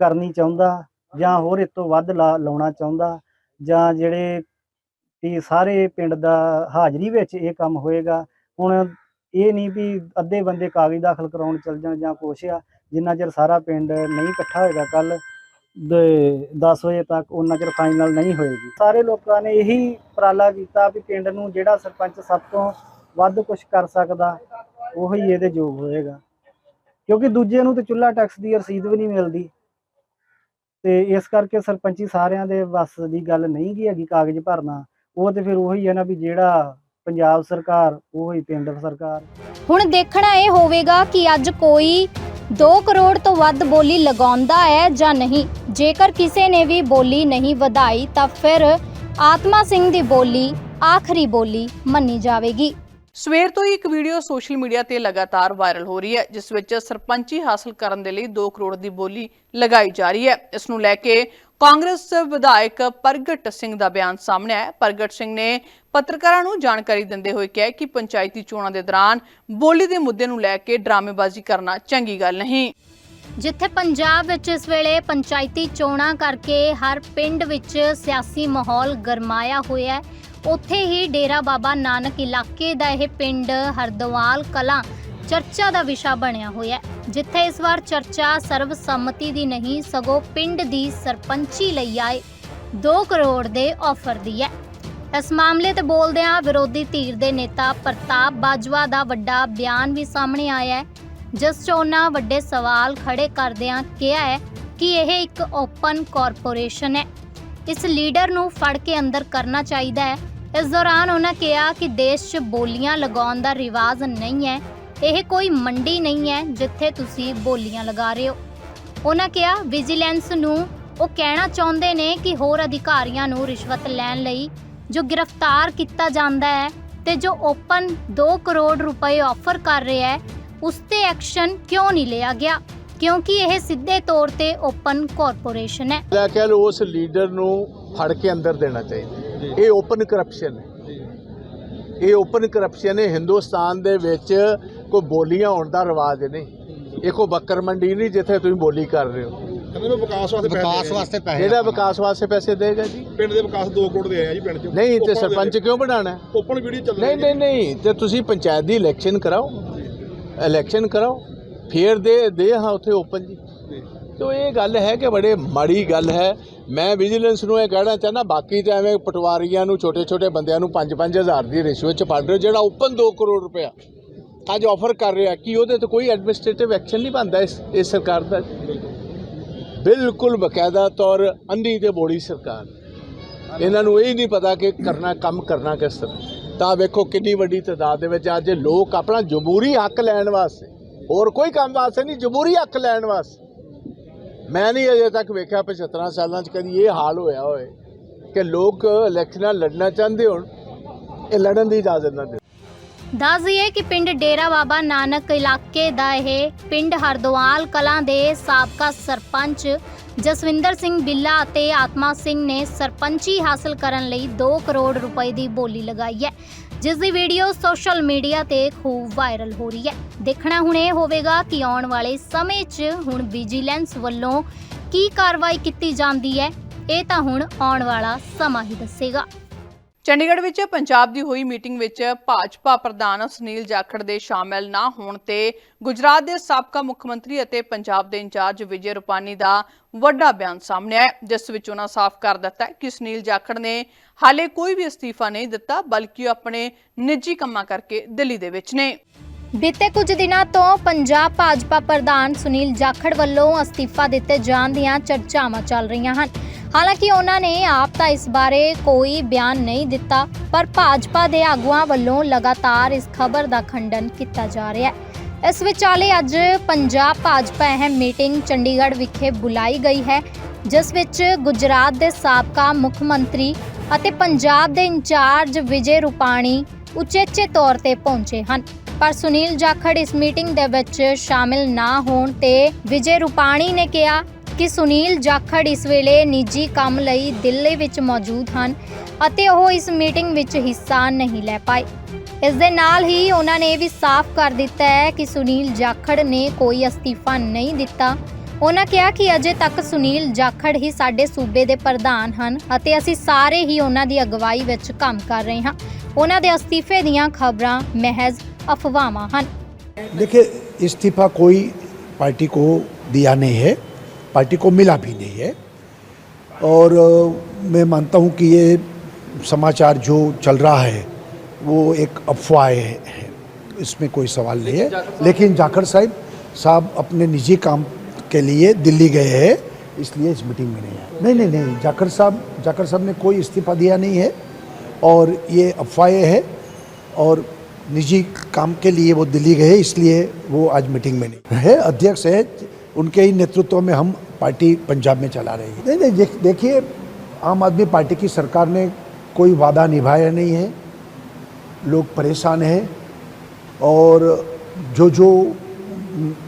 ਕਰਨੀ ਚਾਹੁੰਦਾ ਜਾਂ ਹੋਰ ਇਸ ਤੋਂ ਵੱਧ ਲਾਉਣਾ ਚਾਹੁੰਦਾ ਜਾਂ ਜਿਹੜੇ ਵੀ ਸਾਰੇ ਪਿੰਡ ਦਾ ਹਾਜ਼ਰੀ ਵਿੱਚ ਇਹ ਕੰਮ ਹੋਏਗਾ ਹੁਣ ਇਹ ਨਹੀਂ ਵੀ ਅੱਧੇ ਬੰਦੇ ਕਾਗਜ਼ ਦਾਖਲ ਕਰਾਉਣ ਚੱਲ ਜਾਣ ਜਾਂ ਕੁਛ ਆ ਜਿੰਨਾ ਚਿਰ ਸਾਰਾ ਪਿੰਡ ਨਹੀਂ ਇਕੱਠਾ ਹੋਏਗਾ ਕੱਲ 10 ਵਜੇ ਤੱਕ ਉਹਨਾਂ ਚਿਰ ਫਾਈਨਲ ਨਹੀਂ ਹੋਏਗੀ। ਸਾਰੇ ਲੋਕਾਂ ਨੇ ਇਹੀ ਉਪਰਾਲਾ ਕੀਤਾ ਵੀ ਪਿੰਡ ਨੂੰ ਜਿਹੜਾ ਸਰਪੰਚ ਸਭ ਤੋਂ ਵੱਧ ਕੁਝ ਕਰ ਸਕਦਾ ਉਹੀ ਇਹਦੇ ਯੋਗ ਹੋਏਗਾ। ਕਿਉਂਕਿ ਦੂਜੇ ਨੂੰ ਤੇ ਚੁੱਲਾ ਟੈਕਸ ਦੀ ਰਸੀਦ ਵੀ ਨਹੀਂ ਮਿਲਦੀ। ਤੇ ਇਸ ਕਰਕੇ ਸਰਪੰਚੀ ਸਾਰਿਆਂ ਦੇ ਵੱਸ ਦੀ ਗੱਲ ਨਹੀਂ ਗੀ ਹੈਗੀ ਕਾਗਜ਼ ਭਰਨਾ, ਉਹ ਤੇ ਫਿਰ ਉਹੀ ਹੈ ਨਾ ਵੀ ਜਿਹੜਾ ਪੰਜਾਬ ਸਰਕਾਰ, ਉਹੀ ਪਿੰਡ ਸਰਕਾਰ। ਹੁਣ ਦੇਖਣਾ ਇਹ ਹੋਵੇਗਾ ਕਿ ਅੱਜ ਕੋਈ 2 ਕਰੋੜ ਤੋਂ ਵੱਧ ਬੋਲੀ ਲਗਾਉਂਦਾ ਹੈ ਜਾਂ ਨਹੀਂ। ਜੇਕਰ ਕਿਸੇ ਨੇ ਵੀ ਬੋਲੀ ਨਹੀਂ ਵਧਾਈ ਤਾਂ ਫਿਰ ਆਤਮਾ ਸਿੰਘ ਦੀ ਬੋਲੀ, ਆਖਰੀ ਬੋਲੀ ਮੰਨੀ ਜਾਵੇਗੀ। ਸਵੇਰ ਤੋਂ ਹੀ ਇੱਕ ਵੀਡੀਓ ਸੋਸ਼ਲ ਮੀਡੀਆ ਤੇ ਲਗਾਤਾਰ ਵਾਇਰਲ ਹੋ ਰਹੀ ਹੈ, ਜਿਸ ਵਿੱਚ ਸਰਪੰਚੀ ਹਾਸਲ ਕਰਨ ਦੇ ਲਈ 2 ਕਰੋੜ ਦੀ ਬੋਲੀ ਲਗਾਈ ਜਾ ਰਹੀ ਹੈ। ਇਸ ਨੂੰ ਲੈ ਕੇ ਕਾਂਗਰਸ ਵਿਧਾਇਕ ਪ੍ਰਗਟ ਸਿੰਘ ਦਾ ਬਿਆਨ ਸਾਹਮਣੇ ਆਇਆ। ਪ੍ਰਗਟ ਸਿੰਘ ਨੇ ਪੱਤਰਕਾਰਾਂ ਨੂੰ ਜਾਣਕਾਰੀ ਦਿੰਦੇ ਹੋਏ ਕਿਹਾ ਕਿ ਪੰਚਾਇਤੀ ਚੋਣਾਂ ਦੇ ਦੌਰਾਨ ਬੋਲੀ ਦੇ ਮੁੱਦੇ ਨੂੰ ਲੈ ਕੇ ਡਰਾਮੇਬਾਜ਼ੀ ਕਰਨਾ ਚੰਗੀ ਗੱਲ ਨਹੀਂ। ਜਿੱਥੇ ਪੰਜਾਬ ਵਿੱਚ ਇਸ ਵੇਲੇ ਪੰਚਾਇਤੀ ਚੋਣਾਂ ਕਰਕੇ ਹਰ ਪਿੰਡ ਵਿੱਚ ਸਿਆਸੀ ਮਾਹੌਲ ਗਰਮਾਇਆ ਹੋਇਆ ਹੈ ਉੱਥੇ ਹੀ ਡੇਰਾ ਬਾਬਾ ਨਾਨਕ ਇਲਾਕੇ ਦਾ ਇਹ ਪਿੰਡ ਹਰਦਵਾਲ ਕਲਾਂ ਚਰਚਾ ਦਾ ਵਿਸ਼ਾ ਬਣਿਆ ਹੋਇਆ ਹੈ, ਜਿੱਥੇ ਇਸ ਵਾਰ ਚਰਚਾ ਸਰਬਸੰਮਤੀ ਦੀ ਨਹੀਂ, ਸਗੋਂ ਪਿੰਡ ਦੀ ਸਰਪੰਚੀ ਲਈ ਆਏ 2 ਕਰੋੜ ਦੇ ਆਫਰ ਦੀ ਹੈ। ਇਸ ਮਾਮਲੇ ਤੇ ਬੋਲਦਿਆਂ ਵਿਰੋਧੀ ਧਿਰ ਦੇ ਨੇਤਾ ਪ੍ਰਤਾਪ ਬਾਜਵਾ ਦਾ ਵੱਡਾ ਬਿਆਨ ਵੀ ਸਾਹਮਣੇ ਆਇਆ ਹੈ, ਜਿਸ 'ਚ ਉਹਨਾਂ ਵੱਡੇ ਸਵਾਲ ਖੜੇ ਕਰਦਿਆਂ ਕਿਹਾ ਹੈ ਕਿ ਇਹ ਇੱਕ ਓਪਨ ਕਾਰਪੋਰੇਸ਼ਨ ਹੈ। ਇਸ ਲੀਡਰ ਨੂੰ ਫੜ ਕੇ ਅੰਦਰ ਕਰਨਾ ਚਾਹੀਦਾ ਹੈ। ਇਸ ਦੌਰਾਨ ਉਹਨਾਂ ਕਿਹਾ ਕਿ ਦੇਸ਼ 'ਚ ਬੋਲੀਆਂ ਲਗਾਉਣ ਦਾ ਰਿਵਾਜ ਨਹੀਂ ਹੈ। ਇਹ ਕੋਈ ਮੰਡੀ ਨਹੀਂ ਹੈ ਜਿੱਥੇ ਤੁਸੀਂ ਬੋਲੀਆਂ ਲਗਾ ਰਹੇ ਹੋ। ਉਹਨਾਂ ਕਿਹਾ, ਵਿਜੀਲੈਂਸ ਨੂੰ ਉਹ ਕਹਿਣਾ ਚਾਹੁੰਦੇ ਨੇ ਕਿ ਹੋਰ ਅਧਿਕਾਰੀਆਂ ਨੂੰ ਰਿਸ਼ਵਤ ਲੈਣ ਲਈ ਜੋ ਗ੍ਰਿਫਤਾਰ ਕੀਤਾ ਜਾਂਦਾ ਹੈ ਤੇ ਜੋ ਓਪਨ 2 ਕਰੋੜ ਰੁਪਏ ਆਫਰ ਕਰ ਰਿਹਾ ਹੈ, ਉਸ ਤੇ ਐਕਸ਼ਨ ਕਿਉਂ ਨਹੀਂ ਲਿਆ ਗਿਆ? ਕਿਉਂਕਿ ਇਹ ਸਿੱਧੇ ਤੌਰ ਤੇ ਓਪਨ ਕਾਰਪੋਰੇਸ਼ਨ ਹੈ। ਮੇਰਾ ਖਿਆਲ ਉਸ ਲੀਡਰ ਨੂੰ ਫੜ ਕੇ ਅੰਦਰ ਦੇਣਾ ਚਾਹੀਦਾ। ਇਹ ਓਪਨ ਕਰਪਸ਼ਨ ਹੈ। ਇਹ ਓਪਨ ਕਰਪਸ਼ਨ ਹੈ। ਹਿੰਦੁਸਤਾਨ ਦੇ ਵਿੱਚ ਕੋਈ ਬੋਲੀਆਂ ਹੋਣ ਦਾ ਰਿਵਾਜ ਨਹੀਂ। ਇਹ ਕੋਈ ਬੱਕਰ ਮੰਡੀ ਨਹੀਂ ਜਿੱਥੇ ਤੁਸੀਂ ਬੋਲੀ ਕਰ ਰਹੇ ਹੋ। ਕਹਿੰਦੇ ਮੈਂ ਵਿਕਾਸ ਵਾਸਤੇ ਵਿਕਾਸ ਵਾਸਤੇ ਪੈਸੇ ਜਿਹੜਾ ਵਿਕਾਸ ਵਾਸਤੇ ਪੈਸੇ ਦੇਗਾ ਜੀ? ਪਿੰਡ ਦੇ ਵਿਕਾਸ 2 ਕਰੋੜ ਦੇ ਆਏ ਆ ਜੀ ਪਿੰਡ ਚ। ਨਹੀਂ ਤੇ ਸਰਪੰਚ ਕਿਉਂ ਬਣਾਣਾ ਹੈ? ਓਪਨ ਵੀਡੀਓ ਚੱਲ ਨਹੀਂ ਨਹੀਂ ਨਹੀਂ ਤੇ ਤੁਸੀਂ ਪੰਚਾਇਤ ਦੀ ਇਲੈਕਸ਼ਨ ਕਰਾਓ। ਇਲੈਕਸ਼ਨ ਕਰਾਓ। ਫੇਰ ਦੇ ਦੇ ਹਾਂ ਉੱਥੇ ਓਪਨ ਜੀ। ਤੋ ਇਹ ਗੱਲ ਹੈ ਕਿ ਬੜੇ ਮਾੜੀ ਗੱਲ ਹੈ। ਮੈਂ ਵਿਜੀਲੈਂਸ ਨੂੰ ਇਹ ਕਹਿਣਾ ਚਾਹਨਾ ਬਾਕੀ ਤਾਂ ਐਵੇਂ ਪਟਵਾਰੀਆਂ ਨੂੰ ਛੋਟੇ ਛੋਟੇ ਬੰਦਿਆਂ ਨੂੰ 5-5000 ਦੀ ਰਿਸ਼ਵਤ ਚ ਫੜ ਰਹੇ ਹੋ, ਜਿਹੜਾ ਓਪਨ 2 ਕਰੋੜ ਰੁਪਇਆ ਅੱਜ ਆਫਰ ਕਰ ਰਿਹਾ ਕਿ ਉਹਦੇ ਤੇ ਕੋਈ ਐਡਮਿਨਿਸਟ੍ਰੇਟਿਵ ਐਕਸ਼ਨ ਨਹੀਂ ਬਣਦਾ ਇਸ ਇਸ ਸਰਕਾਰ ਦਾ? ਬਿਲਕੁਲ ਬਕਾਇਦਾ ਤੌਰ ਅੰਨੀ ਤੇ ਬੋੜੀ ਸਰਕਾਰ। ਇਹਨਾਂ ਨੂੰ ਇਹ ਨਹੀਂ ਪਤਾ ਕਿ ਕਰਨਾ ਕੰਮ ਕਰਨਾ ਕਿਸ ਤਰ੍ਹਾਂ। ਤਾਂ ਵੇਖੋ ਕਿੰਨੀ ਵੱਡੀ ਤਾਦਾਦ ਦੇ ਵਿੱਚ ਅੱਜ ਲੋਕ ਆਪਣਾ ਜਮਹੂਰੀ ਹੱਕ ਲੈਣ ਵਾਸਤੇ ਹੋਰ ਕੋਈ ਕੰਮ ਵਾਸਤੇ ਨਹੀਂ, ਜਮਹੂਰੀ ਹੱਕ ਲੈਣ ਵਾਸਤੇ। ਮੈਂ ਨਹੀਂ ਅਜੇ ਤੱਕ ਵੇਖਿਆ 75 ਸਾਲਾਂ 'ਚ ਕਦੀ ਇਹ ਹਾਲ ਹੋਇਆ ਹੋਏ ਕਿ ਲੋਕ ਇਲੈਕਸ਼ਨਾਂ ਲੜਨਾ ਚਾਹੁੰਦੇ ਹੋਣ, ਇਹ ਲੜਨ ਦੀ ਇਜਾਜ਼ਤ ਨਾ ਦੇ ਦੱਸ ਦਈਏ ਕਿ ਪਿੰਡ ਡੇਰਾ ਬਾਬਾ ਨਾਨਕ ਇਲਾਕੇ ਦਾ ਇਹ ਪਿੰਡ ਹਰਦਵਾਲ ਕਲਾਂ ਦੇ ਸਾਬਕਾ ਸਰਪੰਚ ਜਸਵਿੰਦਰ ਸਿੰਘ ਬਿੱਲਾ ਅਤੇ ਆਤਮਾ ਸਿੰਘ ਨੇ ਸਰਪੰਚੀ ਹਾਸਲ ਕਰਨ ਲਈ 2 ਕਰੋੜ ਰੁਪਏ ਦੀ ਬੋਲੀ ਲਗਾਈ ਹੈ। ਜਿਸ ਦੀ ਵੀਡੀਓ ਸੋਸ਼ਲ ਮੀਡੀਆ ਤੇ ਖੂਬ ਵਾਇਰਲ ਹੋ ਰਹੀ ਹੈ। ਦੇਖਣਾ ਹੁਣ ਇਹ ਹੋਵੇਗਾ ਕਿ ਆਉਣ ਵਾਲੇ ਸਮੇਂ 'ਚ ਹੁਣ ਵਿਜੀਲੈਂਸ ਵੱਲੋਂ ਕੀ ਕਾਰਵਾਈ ਕੀਤੀ ਜਾਂਦੀ ਹੈ, ਇਹ ਤਾਂ ਹੁਣ ਆਉਣ ਵਾਲਾ ਸਮਾਂ ਹੀ ਦੱਸੇਗਾ। ਚੰਡੀਗੜ੍ਹ ਵਿੱਚ ਪੰਜਾਬ ਦੀ ਹੋਈ ਮੀਟਿੰਗ ਵਿੱਚ ਭਾਜਪਾ ਪ੍ਰਧਾਨ ਸੁਨੀਲ ਜਾਖੜ ਦੇ ਸ਼ਾਮਲ ਨਾ ਹੋਣ ਤੇ ਗੁਜਰਾਤ ਦੇ ਸਾਬਕਾ ਮੁੱਖ ਮੰਤਰੀ ਅਤੇ ਪੰਜਾਬ ਦੇ ਇੰਚਾਰਜ ਵਿਜੇ ਰੂਪਾਨੀ ਦਾ ਵੱਡਾ ਬਿਆਨ ਸਾਹਮਣੇ ਆਇਆ, ਜਿਸ ਵਿੱਚ ਉਹਨਾਂ ਸਾਫ਼ ਕਰ ਦਿੱਤਾ ਕਿ ਸੁਨੀਲ ਜਾਖੜ ਨੇ ਹਾਲੇ ਕੋਈ ਵੀ ਅਸਤੀਫਾ ਨਹੀਂ ਦਿੱਤਾ, ਬਲਕਿ ਉਹ ਆਪਣੇ ਨਿੱਜੀ ਕੰਮਾਂ ਕਰਕੇ ਦਿੱਲੀ ਦੇ ਵਿੱਚ ਨੇ। ਬੀਤੇ ਕੁਝ ਦਿਨਾਂ ਤੋਂ ਪੰਜਾਬ ਭਾਜਪਾ ਪ੍ਰਧਾਨ ਸੁਨੀਲ ਜਾਖੜ ਵੱਲੋਂ ਅਸਤੀਫਾ ਦਿੱਤੇ ਜਾਣ ਦੀਆਂ ਚਰਚਾਵਾਂ ਚੱਲ ਰਹੀਆਂ ਹਨ। ਹਾਲਾਂਕਿ ਉਹਨਾਂ ਨੇ ਆਪ ਤਾਂ ਇਸ ਬਾਰੇ ਕੋਈ ਬਿਆਨ ਨਹੀਂ ਦਿੱਤਾ, ਪਰ ਭਾਜਪਾ ਦੇ ਆਗੂਆਂ ਵੱਲੋਂ ਲਗਾਤਾਰ ਇਸ ਖਬਰ ਦਾ ਖੰਡਨ ਕੀਤਾ ਜਾ ਰਿਹਾ ਹੈ। ਇਸ ਵਿਚਾਲੇ ਅੱਜ ਪੰਜਾਬ ਭਾਜਪਾ ਅਹਿਮ ਮੀਟਿੰਗ ਚੰਡੀਗੜ੍ਹ ਵਿਖੇ ਬੁਲਾਈ ਗਈ ਹੈ, ਜਿਸ ਵਿੱਚ ਗੁਜਰਾਤ ਦੇ ਸਾਬਕਾ ਮੁੱਖ ਮੰਤਰੀ ਅਤੇ ਪੰਜਾਬ ਦੇ ਇੰਚਾਰਜ ਵਿਜੇ ਰੂਪਾਣੀ ਉਚੇਚੇ ਤੌਰ ਤੇ ਪਹੁੰਚੇ ਹਨ। ਪਰ ਸੁਨੀਲ ਜਾਖੜ ਇਸ ਮੀਟਿੰਗ ਦੇ ਵਿੱਚ ਸ਼ਾਮਿਲ ਨਾ ਹੋਣ ਤੇ ਵਿਜੇ ਰੂਪਾਣੀ ਨੇ ਕਿਹਾ ਕਿ ਸੁਨੀਲ ਜਾਖੜ ਇਸ ਵੇਲੇ ਨਿੱਜੀ ਕੰਮ ਲਈ ਦਿੱਲੀ ਵਿੱਚ ਮੌਜੂਦ ਹਨ ਅਤੇ ਉਹ ਇਸ ਮੀਟਿੰਗ ਵਿੱਚ ਹਿੱਸਾ ਨਹੀਂ ਲੈ ਪਾਏ ਇਸ ਦੇ ਨਾਲ ਹੀ ਉਹਨਾਂ ਨੇ ਇਹ ਵੀ ਸਾਫ਼ ਕਰ ਦਿੱਤਾ ਹੈ ਕਿ ਸੁਨੀਲ ਜਾਖੜ ਨੇ ਕੋਈ ਅਸਤੀਫਾ ਨਹੀਂ ਦਿੱਤਾ ਉਹਨਾਂ ਕਿਹਾ ਕਿ ਅਜੇ ਤੱਕ ਸੁਨੀਲ ਜਾਖੜ ਹੀ ਸਾਡੇ ਸੂਬੇ ਦੇ ਪ੍ਰਧਾਨ ਹਨ ਅਤੇ ਅਸੀਂ ਸਾਰੇ ਹੀ ਉਹਨਾਂ ਦੀ ਅਗਵਾਈ ਵਿੱਚ ਕੰਮ ਕਰ ਰਹੇ ਹਾਂ ਉਹਨਾਂ ਦੇ ਅਸਤੀਫੇ ਦੀਆਂ ਖਬਰਾਂ ਮਹਿਜ਼ ਅਫਵਾਹਾਂ ਹਨ देखिए इस्तीफा कोई पार्टी को दिया नहीं है पार्टी को मिला भी नहीं है। और मैं मानता हूँ कि ये समाचार जो चल रहा है वो एक अफवाह है इसमें कोई सवाल नहीं है। लेकिन जाखड़ साहब साहब अपने निजी काम के लिए दिल्ली गए हैं इसलिए इस मीटिंग में नहीं है नहीं नहीं नहीं जाखड़ साहब जाखड़ साहब ने कोई इस्तीफा दिया नहीं है। और ये अफवाहें है और निजी काम के लिए वो दिल्ली गए इसलिए वो आज मीटिंग में नहीं। है अध्यक्ष है उनके ही नेतृत्व में हम पार्टी पंजाब में चला रही है। नहीं नहीं, देख- देखिए, आम आदमी पार्टी की सरकार ने कोई वादा निभाया नहीं है। लोग परेशान हैं और जो जो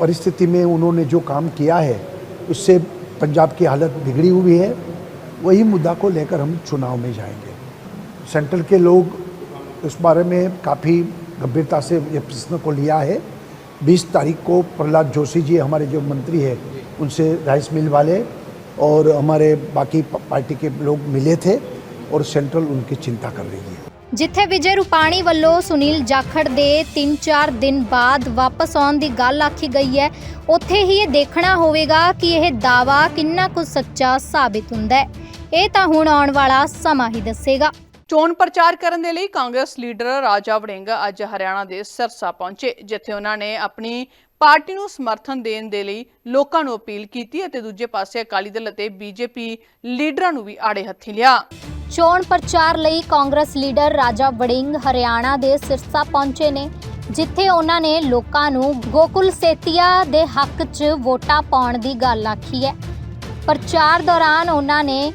परिस्थिति में उन्होंने जो काम किया है, उससे पंजाब की हालत बिगड़ी हुई है। वही मुद्दा को लेकर हम चुनाव में जाएँगे। सेंट्रल के लोग इस बारे में काफ़ी गंभीरता से ये प्रश्न को लिया है। 20 तारीख को प्रहलाद जोशी जी हमारे जो मंत्री है उनसे राइस मिल वाले और हमारे बाकी प- पार्टी के लोग मिले थे और सेंट्रल उनकी चिंता कर रही है ਜਿੱਥੇ ਵਿਜੇ ਰੂਪਾਣੀ ਵੱਲੋਂ ਸੁਨੀਲ ਜਾਖੜ ਦੇ 3-4 ਦਿਨ ਬਾਅਦ ਵਾਪਸ ਆਉਣ ਦੀ ਗੱਲ ਆਖੀ ਗਈ ਹੈ ਉੱਥੇ ਹੀ ਇਹ ਦੇਖਣਾ ਹੋਵੇਗਾ ਕਿ ਇਹ ਦਾਵਾ ਕਿੰਨਾ ਕੁ ਸੱਚਾ ਸਾਬਿਤ ਹੁੰਦਾ ਹੈ ਇਹ ਤਾਂ ਹੁਣ ਆਉਣ ਵਾਲਾ ਸਮਾਂ ਹੀ ਦੱਸੇਗਾ ਚੋਣ ਪ੍ਰਚਾਰ ਕਰਨ ਦੇ ਲਈ ਕਾਂਗਰਸ ਲੀਡਰ ਰਾਜਾ ਵੜਿੰਗ ਅੱਜ ਹਰਿਆਣਾ ਦੇ ਸਿਰਸਾ ਪਹੁੰਚੇ, ਜਿੱਥੇ ਉਹਨਾਂ ਨੇ ਆਪਣੀ ਪਾਰਟੀ ਨੂੰ ਸਮਰਥਨ ਦੇਣ ਦੇ ਲਈ ਲੋਕਾਂ ਨੂੰ ਅਪੀਲ ਕੀਤੀ ਅਤੇ ਦੂਜੇ ਪਾਸੇ ਅਕਾਲੀ ਦਲ ਅਤੇ ਬੀਜੇਪੀ ਲੀਡਰਾਂ ਨੂੰ ਵੀ ਆੜੇ ਹੱਥੀ ਲਿਆ। ਚੋਣ ਪ੍ਰਚਾਰ ਲਈ ਕਾਂਗਰਸ ਲੀਡਰ ਰਾਜਾ ਵੜਿੰਗ ਹਰਿਆਣਾ ਦੇ ਸਿਰਸਾ ਪਹੁੰਚੇ ਨੇ, ਜਿੱਥੇ ਉਹਨਾਂ ਨੇ ਲੋਕਾਂ ਨੂੰ ਗੋਕੁਲ ਸੇਤੀਆ ਦੇ ਹੱਕ 'ਚ ਵੋਟਾਂ ਪਾਉਣ ਦੀ ਗੱਲ ਆਖੀ ਹੈ। ਪ੍ਰਚਾਰ ਦੌਰਾਨ ਉਹਨਾਂ ਨੇ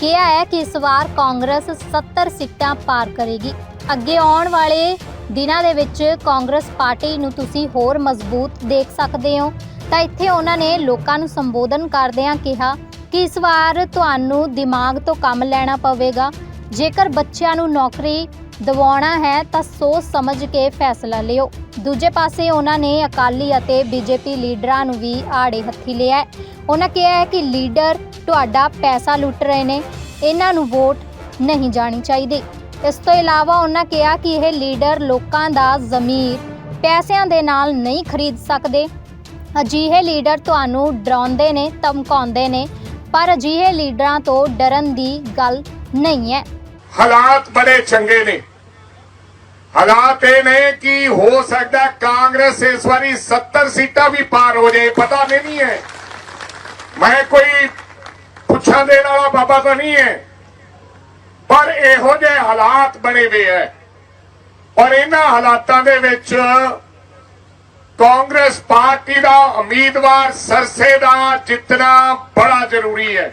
ਕਿਹਾ ਹੈ ਕਿ ਇਸ ਵਾਰ ਕਾਂਗਰਸ 70 ਸੀਟਾਂ ਪਾਰ ਕਰੇਗੀ। ਅੱਗੇ ਆਉਣ ਵਾਲੇ ਦਿਨਾਂ ਦੇ ਵਿੱਚ ਕਾਂਗਰਸ ਪਾਰਟੀ ਨੂੰ ਤੁਸੀਂ ਹੋਰ ਮਜ਼ਬੂਤ ਦੇਖ ਸਕਦੇ ਹੋ। ਤਾਂ ਇੱਥੇ ਉਹਨਾਂ ਨੇ ਲੋਕਾਂ ਨੂੰ ਸੰਬੋਧਨ ਕਰਦਿਆਂ ਕਿਹਾ ਕਿ ਇਸ ਵਾਰ ਤੁਹਾਨੂੰ ਦਿਮਾਗ ਤੋਂ ਕੰਮ ਲੈਣਾ ਪਵੇਗਾ। ਜੇਕਰ ਬੱਚਿਆਂ ਨੂੰ ਨੌਕਰੀ ਦਿਵਾਉਣਾ ਹੈ ਤਾਂ ਸੋਚ ਸਮਝ ਕੇ ਫੈਸਲਾ ਲਿਓ। ਦੂਜੇ ਪਾਸੇ ਉਹਨਾਂ ਨੇ ਅਕਾਲੀ ਅਤੇ ਬੀਜੇਪੀ ਲੀਡਰਾਂ ਨੂੰ ਵੀ ਆੜੇ ਹੱਥੀ ਲਿਆ ਉਹਨਾਂ ਕਿਹਾ ਹੈ ਕਿ ਲੀਡਰ ਤੁਹਾਡਾ ਪੈਸਾ ਲੁੱਟ ਰਹੇ ਨੇ, ਇਹਨਾਂ ਨੂੰ ਵੋਟ ਨਹੀਂ ਜਾਣੀ ਚਾਹੀਦੀ। ਇਸ ਤੋਂ ਇਲਾਵਾ ਉਹਨਾਂ ਕਿਹਾ ਕਿ ਇਹ ਲੀਡਰ ਲੋਕਾਂ ਦਾ ਜ਼ਮੀਰ ਪੈਸਿਆਂ ਦੇ ਨਾਲ ਨਹੀਂ ਖਰੀਦ ਸਕਦੇ। ਅਜਿਹੇ ਲੀਡਰ ਤੁਹਾਨੂੰ ਡਰਾਉਂਦੇ ਨੇ, ਧਮਕਾਉਂਦੇ ਨੇ, ਪਰ ਅਜਿਹੇ ਲੀਡਰਾਂ ਤੋਂ ਡਰਨ ਦੀ ਗੱਲ ਨਹੀਂ ਹੈ। ਹਾਲਾਤ ਬੜੇ ਚੰਗੇ ਨੇ। ਹਾਲਾਤ ਇਹ ਨੇ ਕਿ ਹੋ ਸਕਦਾ ਕਾਂਗਰਸ ਇਸ ਵਾਰੀ 70 ਸੀਟਾਂ ਵੀ ਪਾਰ ਹੋ ਜਾਏ, ਪਤਾ ਨਹੀਂ ਹੈ। ਮੈਂ ਕੋਈ ਪੁੱਛਾਂ ਦੇਣ ਵਾਲਾ ਬਾਬਾ ਤਾਂ ਨਹੀਂ ਹੈ। ਪਰ ਇਹੋ ਜਿਹੇ ਹਾਲਾਤ ਬਣੇ ਹੋਏ ਹੈ। ਔਰ ਇਹਨਾਂ ਹਾਲਾਤਾਂ ਦੇ ਵਿੱਚ ਕਾਂਗਰਸ ਪਾਰਟੀ ਦਾ ਉਮੀਦਵਾਰ ਸਰਸੇ ਦਾ ਜਿੱਤਣਾ ਬੜਾ ਜ਼ਰੂਰੀ ਹੈ।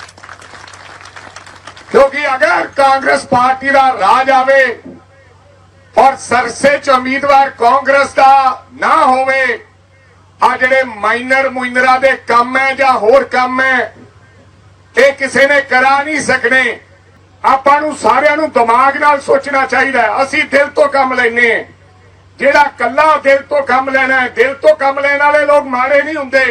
ਕਿਉਂਕਿ ਅਗਰ ਕਾਂਗਰਸ ਪਾਰਟੀ ਦਾ ਰਾਜ ਆਵੇ ਔਰ ਸਰਸੇ ਚ ਉਮੀਦਵਾਰ ਕਾਂਗਰਸ ਦਾ ਨਾ ਹੋਵੇ, ਆ ਜਿਹੜੇ ਮਾਈਨਰ ਮੁਇਨਰਾ ਦੇ ਕੰਮ ਹੈ ਜਾਂ ਹੋਰ ਕੰਮ ਹੈ, ਇਹ ਕਿਸੇ ਨੇ ਕਰਾ ਨਹੀਂ ਸਕਣੇ ਆਪਾਂ ਨੂੰ ਸਾਰਿਆਂ ਨੂੰ ਦਿਮਾਗ ਨਾਲ ਸੋਚਣਾ ਚਾਹੀਦਾ ਅਸੀਂ ਦਿਲ ਤੋਂ ਕੰਮ ਲੈਨੇ ਜਿਹੜਾ ਕੱਲਾ ਦਿਲ ਤੋਂ ਕੰਮ ਲੈਣਾ ਹੈ, ਦਿਲ ਤੋਂ ਕੰਮ ਲੈਣ ਵਾਲੇ ਲੋਕ ਮਾੜੇ ਨਹੀਂ ਹੁੰਦੇ।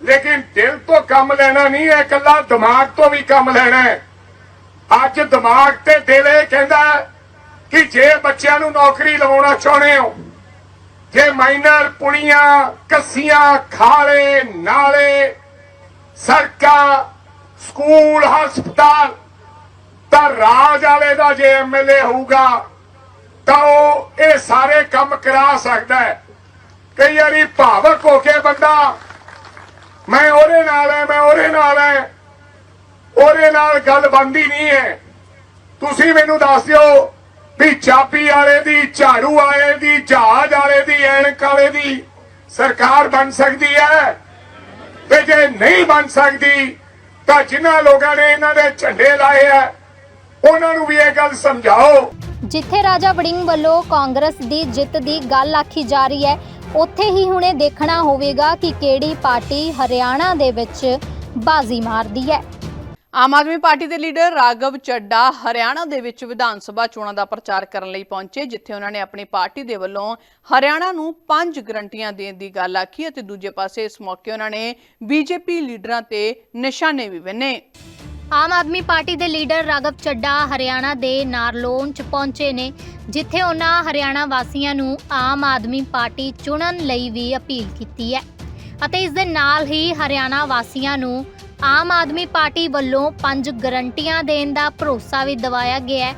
ਲੇਕਿਨ ਦਿਲ ਤੋਂ ਕੰਮ ਲੈਣਾ ਨਹੀਂ ਹੈ ਕੱਲਾ ਦਿਮਾਗ ਤੋਂ ਵੀ ਕੰਮ ਲੈਣਾ ਹੈ। ਅੱਜ ਦਿਮਾਗ ਤੇ ਦਿਲ ਇਹ ਕਹਿੰਦਾ ਕਿ ਜੇ ਬੱਚਿਆਂ ਨੂੰ ਨੌਕਰੀ ਲਵਾਉਣਾ ਚਾਹੁੰਦੇ ਹੋ, ਜੇ ਮਾਈਨਰ ਪੁਣੀਆਂ, ਕੱਸੀਆਂ, ਖਾਲੇ, ਨਾਲੇ, ਸੜਕਾਂ, ਸਕੂਲ, ਹਸਪਤਾਲ, ਤਾਂ ਰਾਜ ਵਾਲੇ ਦਾ ਜੇ ਐਮਐਲਏ ਹੋਊਗਾ, ਤਾਂ ਉਹ ਇਹ ਸਾਰੇ ਕੰਮ ਕਰਾ ਸਕਦਾ ਹੈ। ਕਈ ਵਾਰੀ ਭਾਵਕ ਹੋ ਕੇ ਬੰਦਾ, ਮੈਂ ਉਹਦੇ ਨਾਲ ਹੈ, ਮੈਂ ਉਹਦੇ ਨਾਲ ਹੈ, ਉਹਦੇ ਨਾਲ ਗੱਲ ਬੰਦੀ ਨਹੀਂ ਹੈ। ਤੁਸੀਂ ਮੈਨੂੰ ਦੱਸ ਦਿਓ ਵੀ ਚਾਬੀ ਵਾਲੇ ਦੀ, ਝਾੜੂ ਵਾਲੇ ਦੀ, ਜਹਾਜ਼ ਵਾਲੇ ਦੀ, ਐਨਕ ਵਾਲੇ ਦੀ ਸਰਕਾਰ ਬਣ ਸਕਦੀ ਹੈ? ਤੇ ਜੇ ਨਹੀਂ ਬਣ ਸਕਦੀ, ਤਾਂ ਜਿਨ੍ਹਾਂ ਲੋਕਾਂ ਨੇ ਇਹਨਾਂ ਦੇ ਝੰਡੇ ਲਾਏ ਆ ਉਹਨਾਂ ਨੂੰ ਵੀ ਇਹ ਗੱਲ ਸਮਝਾਓ। ਜਿੱਥੇ ਰਾਜਾ ਵੜਿੰਗ ਵੱਲੋਂ ਕਾਂਗਰਸ ਦੀ ਜਿੱਤ ਦੀ ਗੱਲ ਆਖੀ ਜਾ ਰਹੀ ਹੈ, ਉੱਥੇ ਹੀ ਹੁਣੇ ਦੇਖਣਾ ਹੋਵੇਗਾ ਕਿ ਕਿਹੜੀ ਪਾਰਟੀ ਹਰਿਆਣਾ ਦੇ ਵਿੱਚ ਬਾਜ਼ੀ ਮਾਰਦੀ ਹੈ। ਆਮ ਆਦਮੀ ਪਾਰਟੀ ਦੇ ਲੀਡਰ ਰਾਘਵ ਚੱਡਾ ਹਰਿਆਣਾ ਦੇ ਵਿੱਚ ਵਿਧਾਨ ਸਭਾ ਚੋਣਾਂ ਦਾ ਪ੍ਰਚਾਰ ਕਰਨ ਲਈ ਪਹੁੰਚੇ, ਜਿੱਥੇ ਉਹਨਾਂ ਨੇ ਆਪਣੀ ਪਾਰਟੀ ਦੇ ਵੱਲੋਂ ਹਰਿਆਣਾ ਨੂੰ ਪੰਜ ਗਰੰਟੀਆਂ ਦੇਣ ਦੀ ਗੱਲ ਆਖੀ ਅਤੇ ਦੂਜੇ ਪਾਸੇ ਇਸ ਮੌਕੇ ਉਹਨਾਂ ਨੇ ਬੀਜੇਪੀ ਲੀਡਰਾਂ ਤੇ ਨਿਸ਼ਾਨੇ ਵੀ ਬੰਨੇ। ਆਮ ਆਦਮੀ ਪਾਰਟੀ ਦੇ ਲੀਡਰ ਰਾਘਵ ਚੱਡਾ ਹਰਿਆਣਾ ਦੇ ਨਾਰਲੋਨ ਚ ਪਹੁੰਚੇ ਨੇ, ਜਿੱਥੇ ਉਹਨਾਂ ਹਰਿਆਣਾ ਵਾਸੀਆਂ ਨੂੰ ਆਮ ਆਦਮੀ ਪਾਰਟੀ ਚੁਣਨ ਲਈ ਵੀ ਅਪੀਲ ਕੀਤੀ ਹੈ। ਅਤੇ ਇਸ ਦੇ ਨਾਲ ਹੀ ਹਰਿਆਣਾ ਵਾਸੀਆਂ ਨੂੰ ਆਮ ਆਦਮੀ ਪਾਰਟੀ ਵੱਲੋਂ ਪੰਜ ਗਰੰਟੀਆਂ ਦੇਣ ਦਾ ਭਰੋਸਾ ਵੀ ਦਿਵਾਇਆ ਗਿਆ ਹੈ।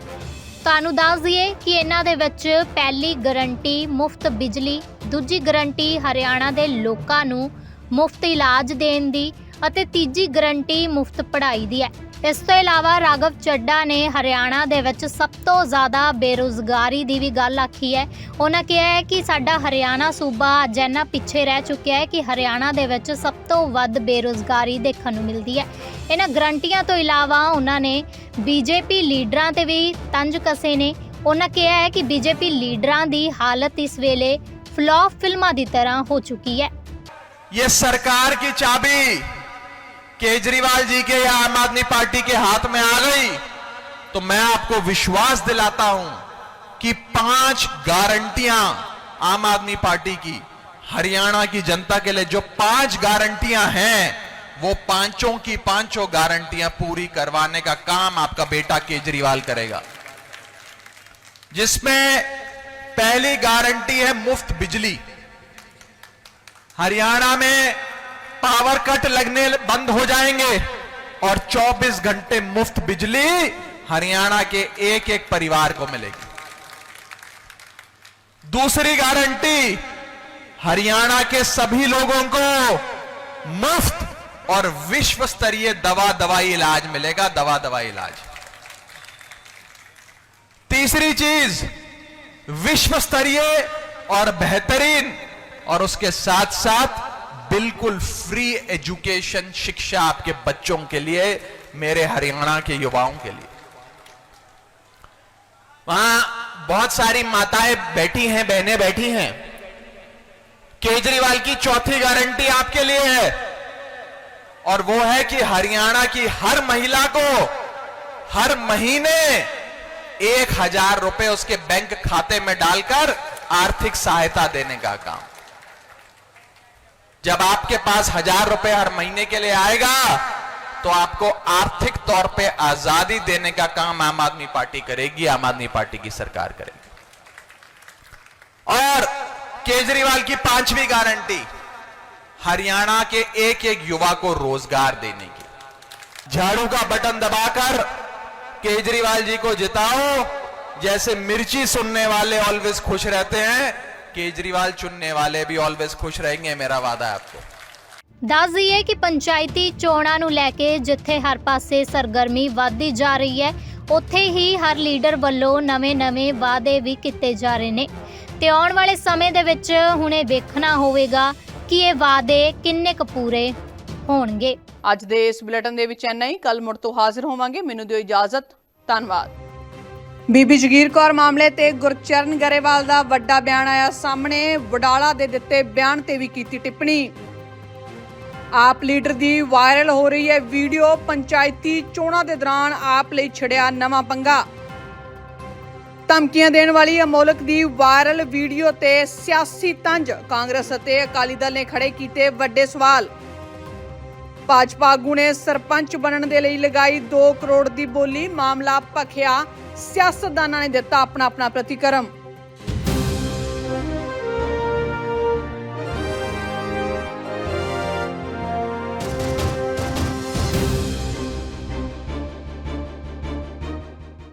ਤੁਹਾਨੂੰ ਦੱਸ ਦਈਏ ਕਿ ਇਹਨਾਂ ਦੇ ਵਿੱਚ ਪਹਿਲੀ ਗਰੰਟੀ ਮੁਫਤ ਬਿਜਲੀ, ਦੂਜੀ ਗਰੰਟੀ ਹਰਿਆਣਾ ਦੇ ਲੋਕਾਂ ਨੂੰ ਮੁਫਤ ਇਲਾਜ ਦੇਣ ਦੀ ਅਤੇ ਤੀਜੀ ਗਰੰਟੀ ਮੁਫਤ ਪੜ੍ਹਾਈ ਦੀ ਹੈ। ਇਸ ਤੋਂ ਇਲਾਵਾ ਰਾਘਵ ਚੱਡਾ ਨੇ ਹਰਿਆਣਾ ਦੇ ਵਿੱਚ ਸਭ ਤੋਂ ਜ਼ਿਆਦਾ ਬੇਰੋਜ਼ਗਾਰੀ ਦੀ ਵੀ ਗੱਲ ਆਖੀ ਹੈ। ਉਹਨਾਂ ਕਿਹਾ ਹੈ ਕਿ ਸਾਡਾ ਹਰਿਆਣਾ ਸੂਬਾ ਅੱਜ ਇੰਨਾ ਪਿੱਛੇ ਰਹਿ ਚੁੱਕਿਆ ਹੈ ਕਿ ਹਰਿਆਣਾ ਦੇ ਵਿੱਚ ਸਭ ਤੋਂ ਵੱਧ ਬੇਰੋਜ਼ਗਾਰੀ ਦੇਖਣ ਨੂੰ ਮਿਲਦੀ ਹੈ। ਇਹਨਾਂ ਗਰੰਟੀਆਂ ਤੋਂ ਇਲਾਵਾ ਉਹਨਾਂ ਨੇ ਬੀਜੇਪੀ ਲੀਡਰਾਂ ਤੇ ਵੀ ਤੰਜ ਕਸੇ ਨੇ। ਉਹਨਾਂ ਕਿਹਾ ਹੈ ਕਿ ਬੀਜੇਪੀ ਲੀਡਰਾਂ ਦੀ ਹਾਲਤ ਇਸ ਵੇਲੇ ਫਲॉप ਫਿਲਮਾਂ ਦੀ ਤਰ੍ਹਾਂ ਹੋ ਚੁੱਕੀ ਹੈ। ਇਹ ਸਰਕਾਰ ਦੀ ਚਾਬੀ केजरीवाल जी के या आम आदमी पार्टी के हाथ में आ गई तो मैं आपको विश्वास दिलाता हूँ कि पाँच गारंटियाँ आम आदमी पार्टी की, हरियाणा की जनता के लिए जो पाँच गारंटियाँ हैं, वो पाँचों की पाँचों गारंटियाँ पूरी करवाने का काम आपका बेटा केजरीवाल करेगा। जिसमें पहली गारंटी है मुफ़्त बिजली। हरियाणा में पावर कट लगने बंद हो जाएँगे। और 24 घंटे मुफ़्त बिजली हरियाणा के एक एक परिवार को मिलेगी। दूसरी गारंटी, हरियाणा के सभी लोगों को मुफ़्त और विश्व स्तरीय दवा दवाई इलाज मिलेगा दवा दवाई इलाज। तीसरी चीज़ विश्व स्तरीय और बेहतरीन और उसके साथ साथ बिल्कुल फ्री एजुकेशन शिक्षा आपके बच्चों के लिए, मेरे हरियाणा के युवाओं के लिए। वहाँ बहुत सारी माताएँ बैठी हैं, बहनें बैठी हैं। केजरीवाल की चौथी गारंटी आपके लिए है। और वो है कि हरियाणा की हर महिला को हर महीने एक हज़ार रुपए उसके बैंक खाते में डालकर आर्थिक सहायता देने का काम। जब आपके पास हज़ार रुपए हर महीने के लिए आएगा तो आपको आर्थिक तौर पे आज़ादी देने का काम आम आदमी पार्टी करेगी, आम आदमी पार्टी की सरकार करेगी। और केजरीवाल की पांचवी गारंटी, हरियाणा के एक एक युवा को रोज़गार देने की। झाड़ू का बटन दबाकर केजरीवाल जी को जिताओ, जैसे मिर्ची सुनने वाले ऑलवेज खुश रहते हैं केजरीवाल चुनने वाले भी ऑलवेज खुश रहेंगे मेरा वादा है आपको ਦੱਸ ਦਈਏ ਕਿ ਪੰਚਾਇਤੀ ਚੋਣਾਂ ਨੂੰ ਲੈ ਕੇ ਜਿੱਥੇ ਹਰ ਪਾਸੇ ਸਰਗਰਮੀ ਵੱਧਦੀ ਜਾ ਰਹੀ ਹੈ ਉੱਥੇ ਹੀ ਹਰ ਲੀਡਰ ਵੱਲੋਂ ਨਵੇਂ-ਨਵੇਂ ਵਾਅਦੇ ਵੀ ਕੀਤੇ ਜਾ ਰਹੇ ਨੇ ਤੇ ਆਉਣ ਵਾਲੇ ਸਮੇਂ ਦੇ ਵਿੱਚ ਹੁਣ ਇਹ ਵੇਖਣਾ ਹੋਵੇਗਾ ਕਿ ਇਹ ਵਾਅਦੇ ਕਿੰਨੇ ਕੁ ਪੂਰੇ ਹੋਣਗੇ ਅੱਜ ਦੇ ਇਸ ਬੁਲੇਟਿਨ ਦੇ ਵਿੱਚ ਇੰਨਾ ਹੀ ਕੱਲ ਮੁੜ ਤੋਂ ਹਾਜ਼ਰ ਹੋਵਾਂਗੇ ਮੈਨੂੰ ਦਿਓ ਇਜਾਜ਼ਤ ਧੰਨਵਾਦ ਬੀਬੀ ਜਗੀਰ ਕੌਰ ਮਾਮਲੇ ਤੇ ਗੁਰਚਰਨ ਗਰੇਵਾਲ ਦਾ ਵੱਡਾ ਬਿਆਨ ਆਇਆ। ਸਾਹਮਣੇ ਵਡਾਲਾ ਦੇ ਦਿੱਤੇ ਬਿਆਨ ਤੇ ਵੀ ਕੀਤੀ ਟਿੱਪਣੀ। ਆਪ ਲੀਡਰ ਦੀ ਵਾਇਰਲ ਹੋ ਰਹੀ ਹੈ ਵੀਡੀਓ। ਪੰਚਾਇਤੀ ਚੋਣਾਂ ਦੇ ਦੌਰਾਨ ਆਪ ਲਈ ਛੜਿਆ ਨਵਾਂ ਪੰਗਾ। ਧਮਕੀਆਂ ਦੇਣ ਵਾਲੀ ਅਮੋਲਕ ਦੀ ਵਾਇਰਲ ਵੀਡੀਓ ਤੇ ਸਿਆਸੀ ਤੰਜ। ਕਾਂਗਰਸ ਅਤੇ ਅਕਾਲੀ ਦਲ ਨੇ ਖੜੇ ਕੀਤੇ ਵੱਡੇ ਸਵਾਲ। ਭਾਜਪਾ ਆਗੂ ਨੇ ਸਰਪੰਚ ਬਣਨ ਦੇ ਲਈ ਲਗਾਈ 2 ਕਰੋੜ ਦੀ ਬੋਲੀ। ਮਾਮਲਾ ਭਖਿਆ। ਸਿਆਸਤਦਾਨਾਂ ਨੇ ਦਿੱਤਾ ਆਪਣਾ ਆਪਣਾ ਪ੍ਰਤੀਕਰਮ।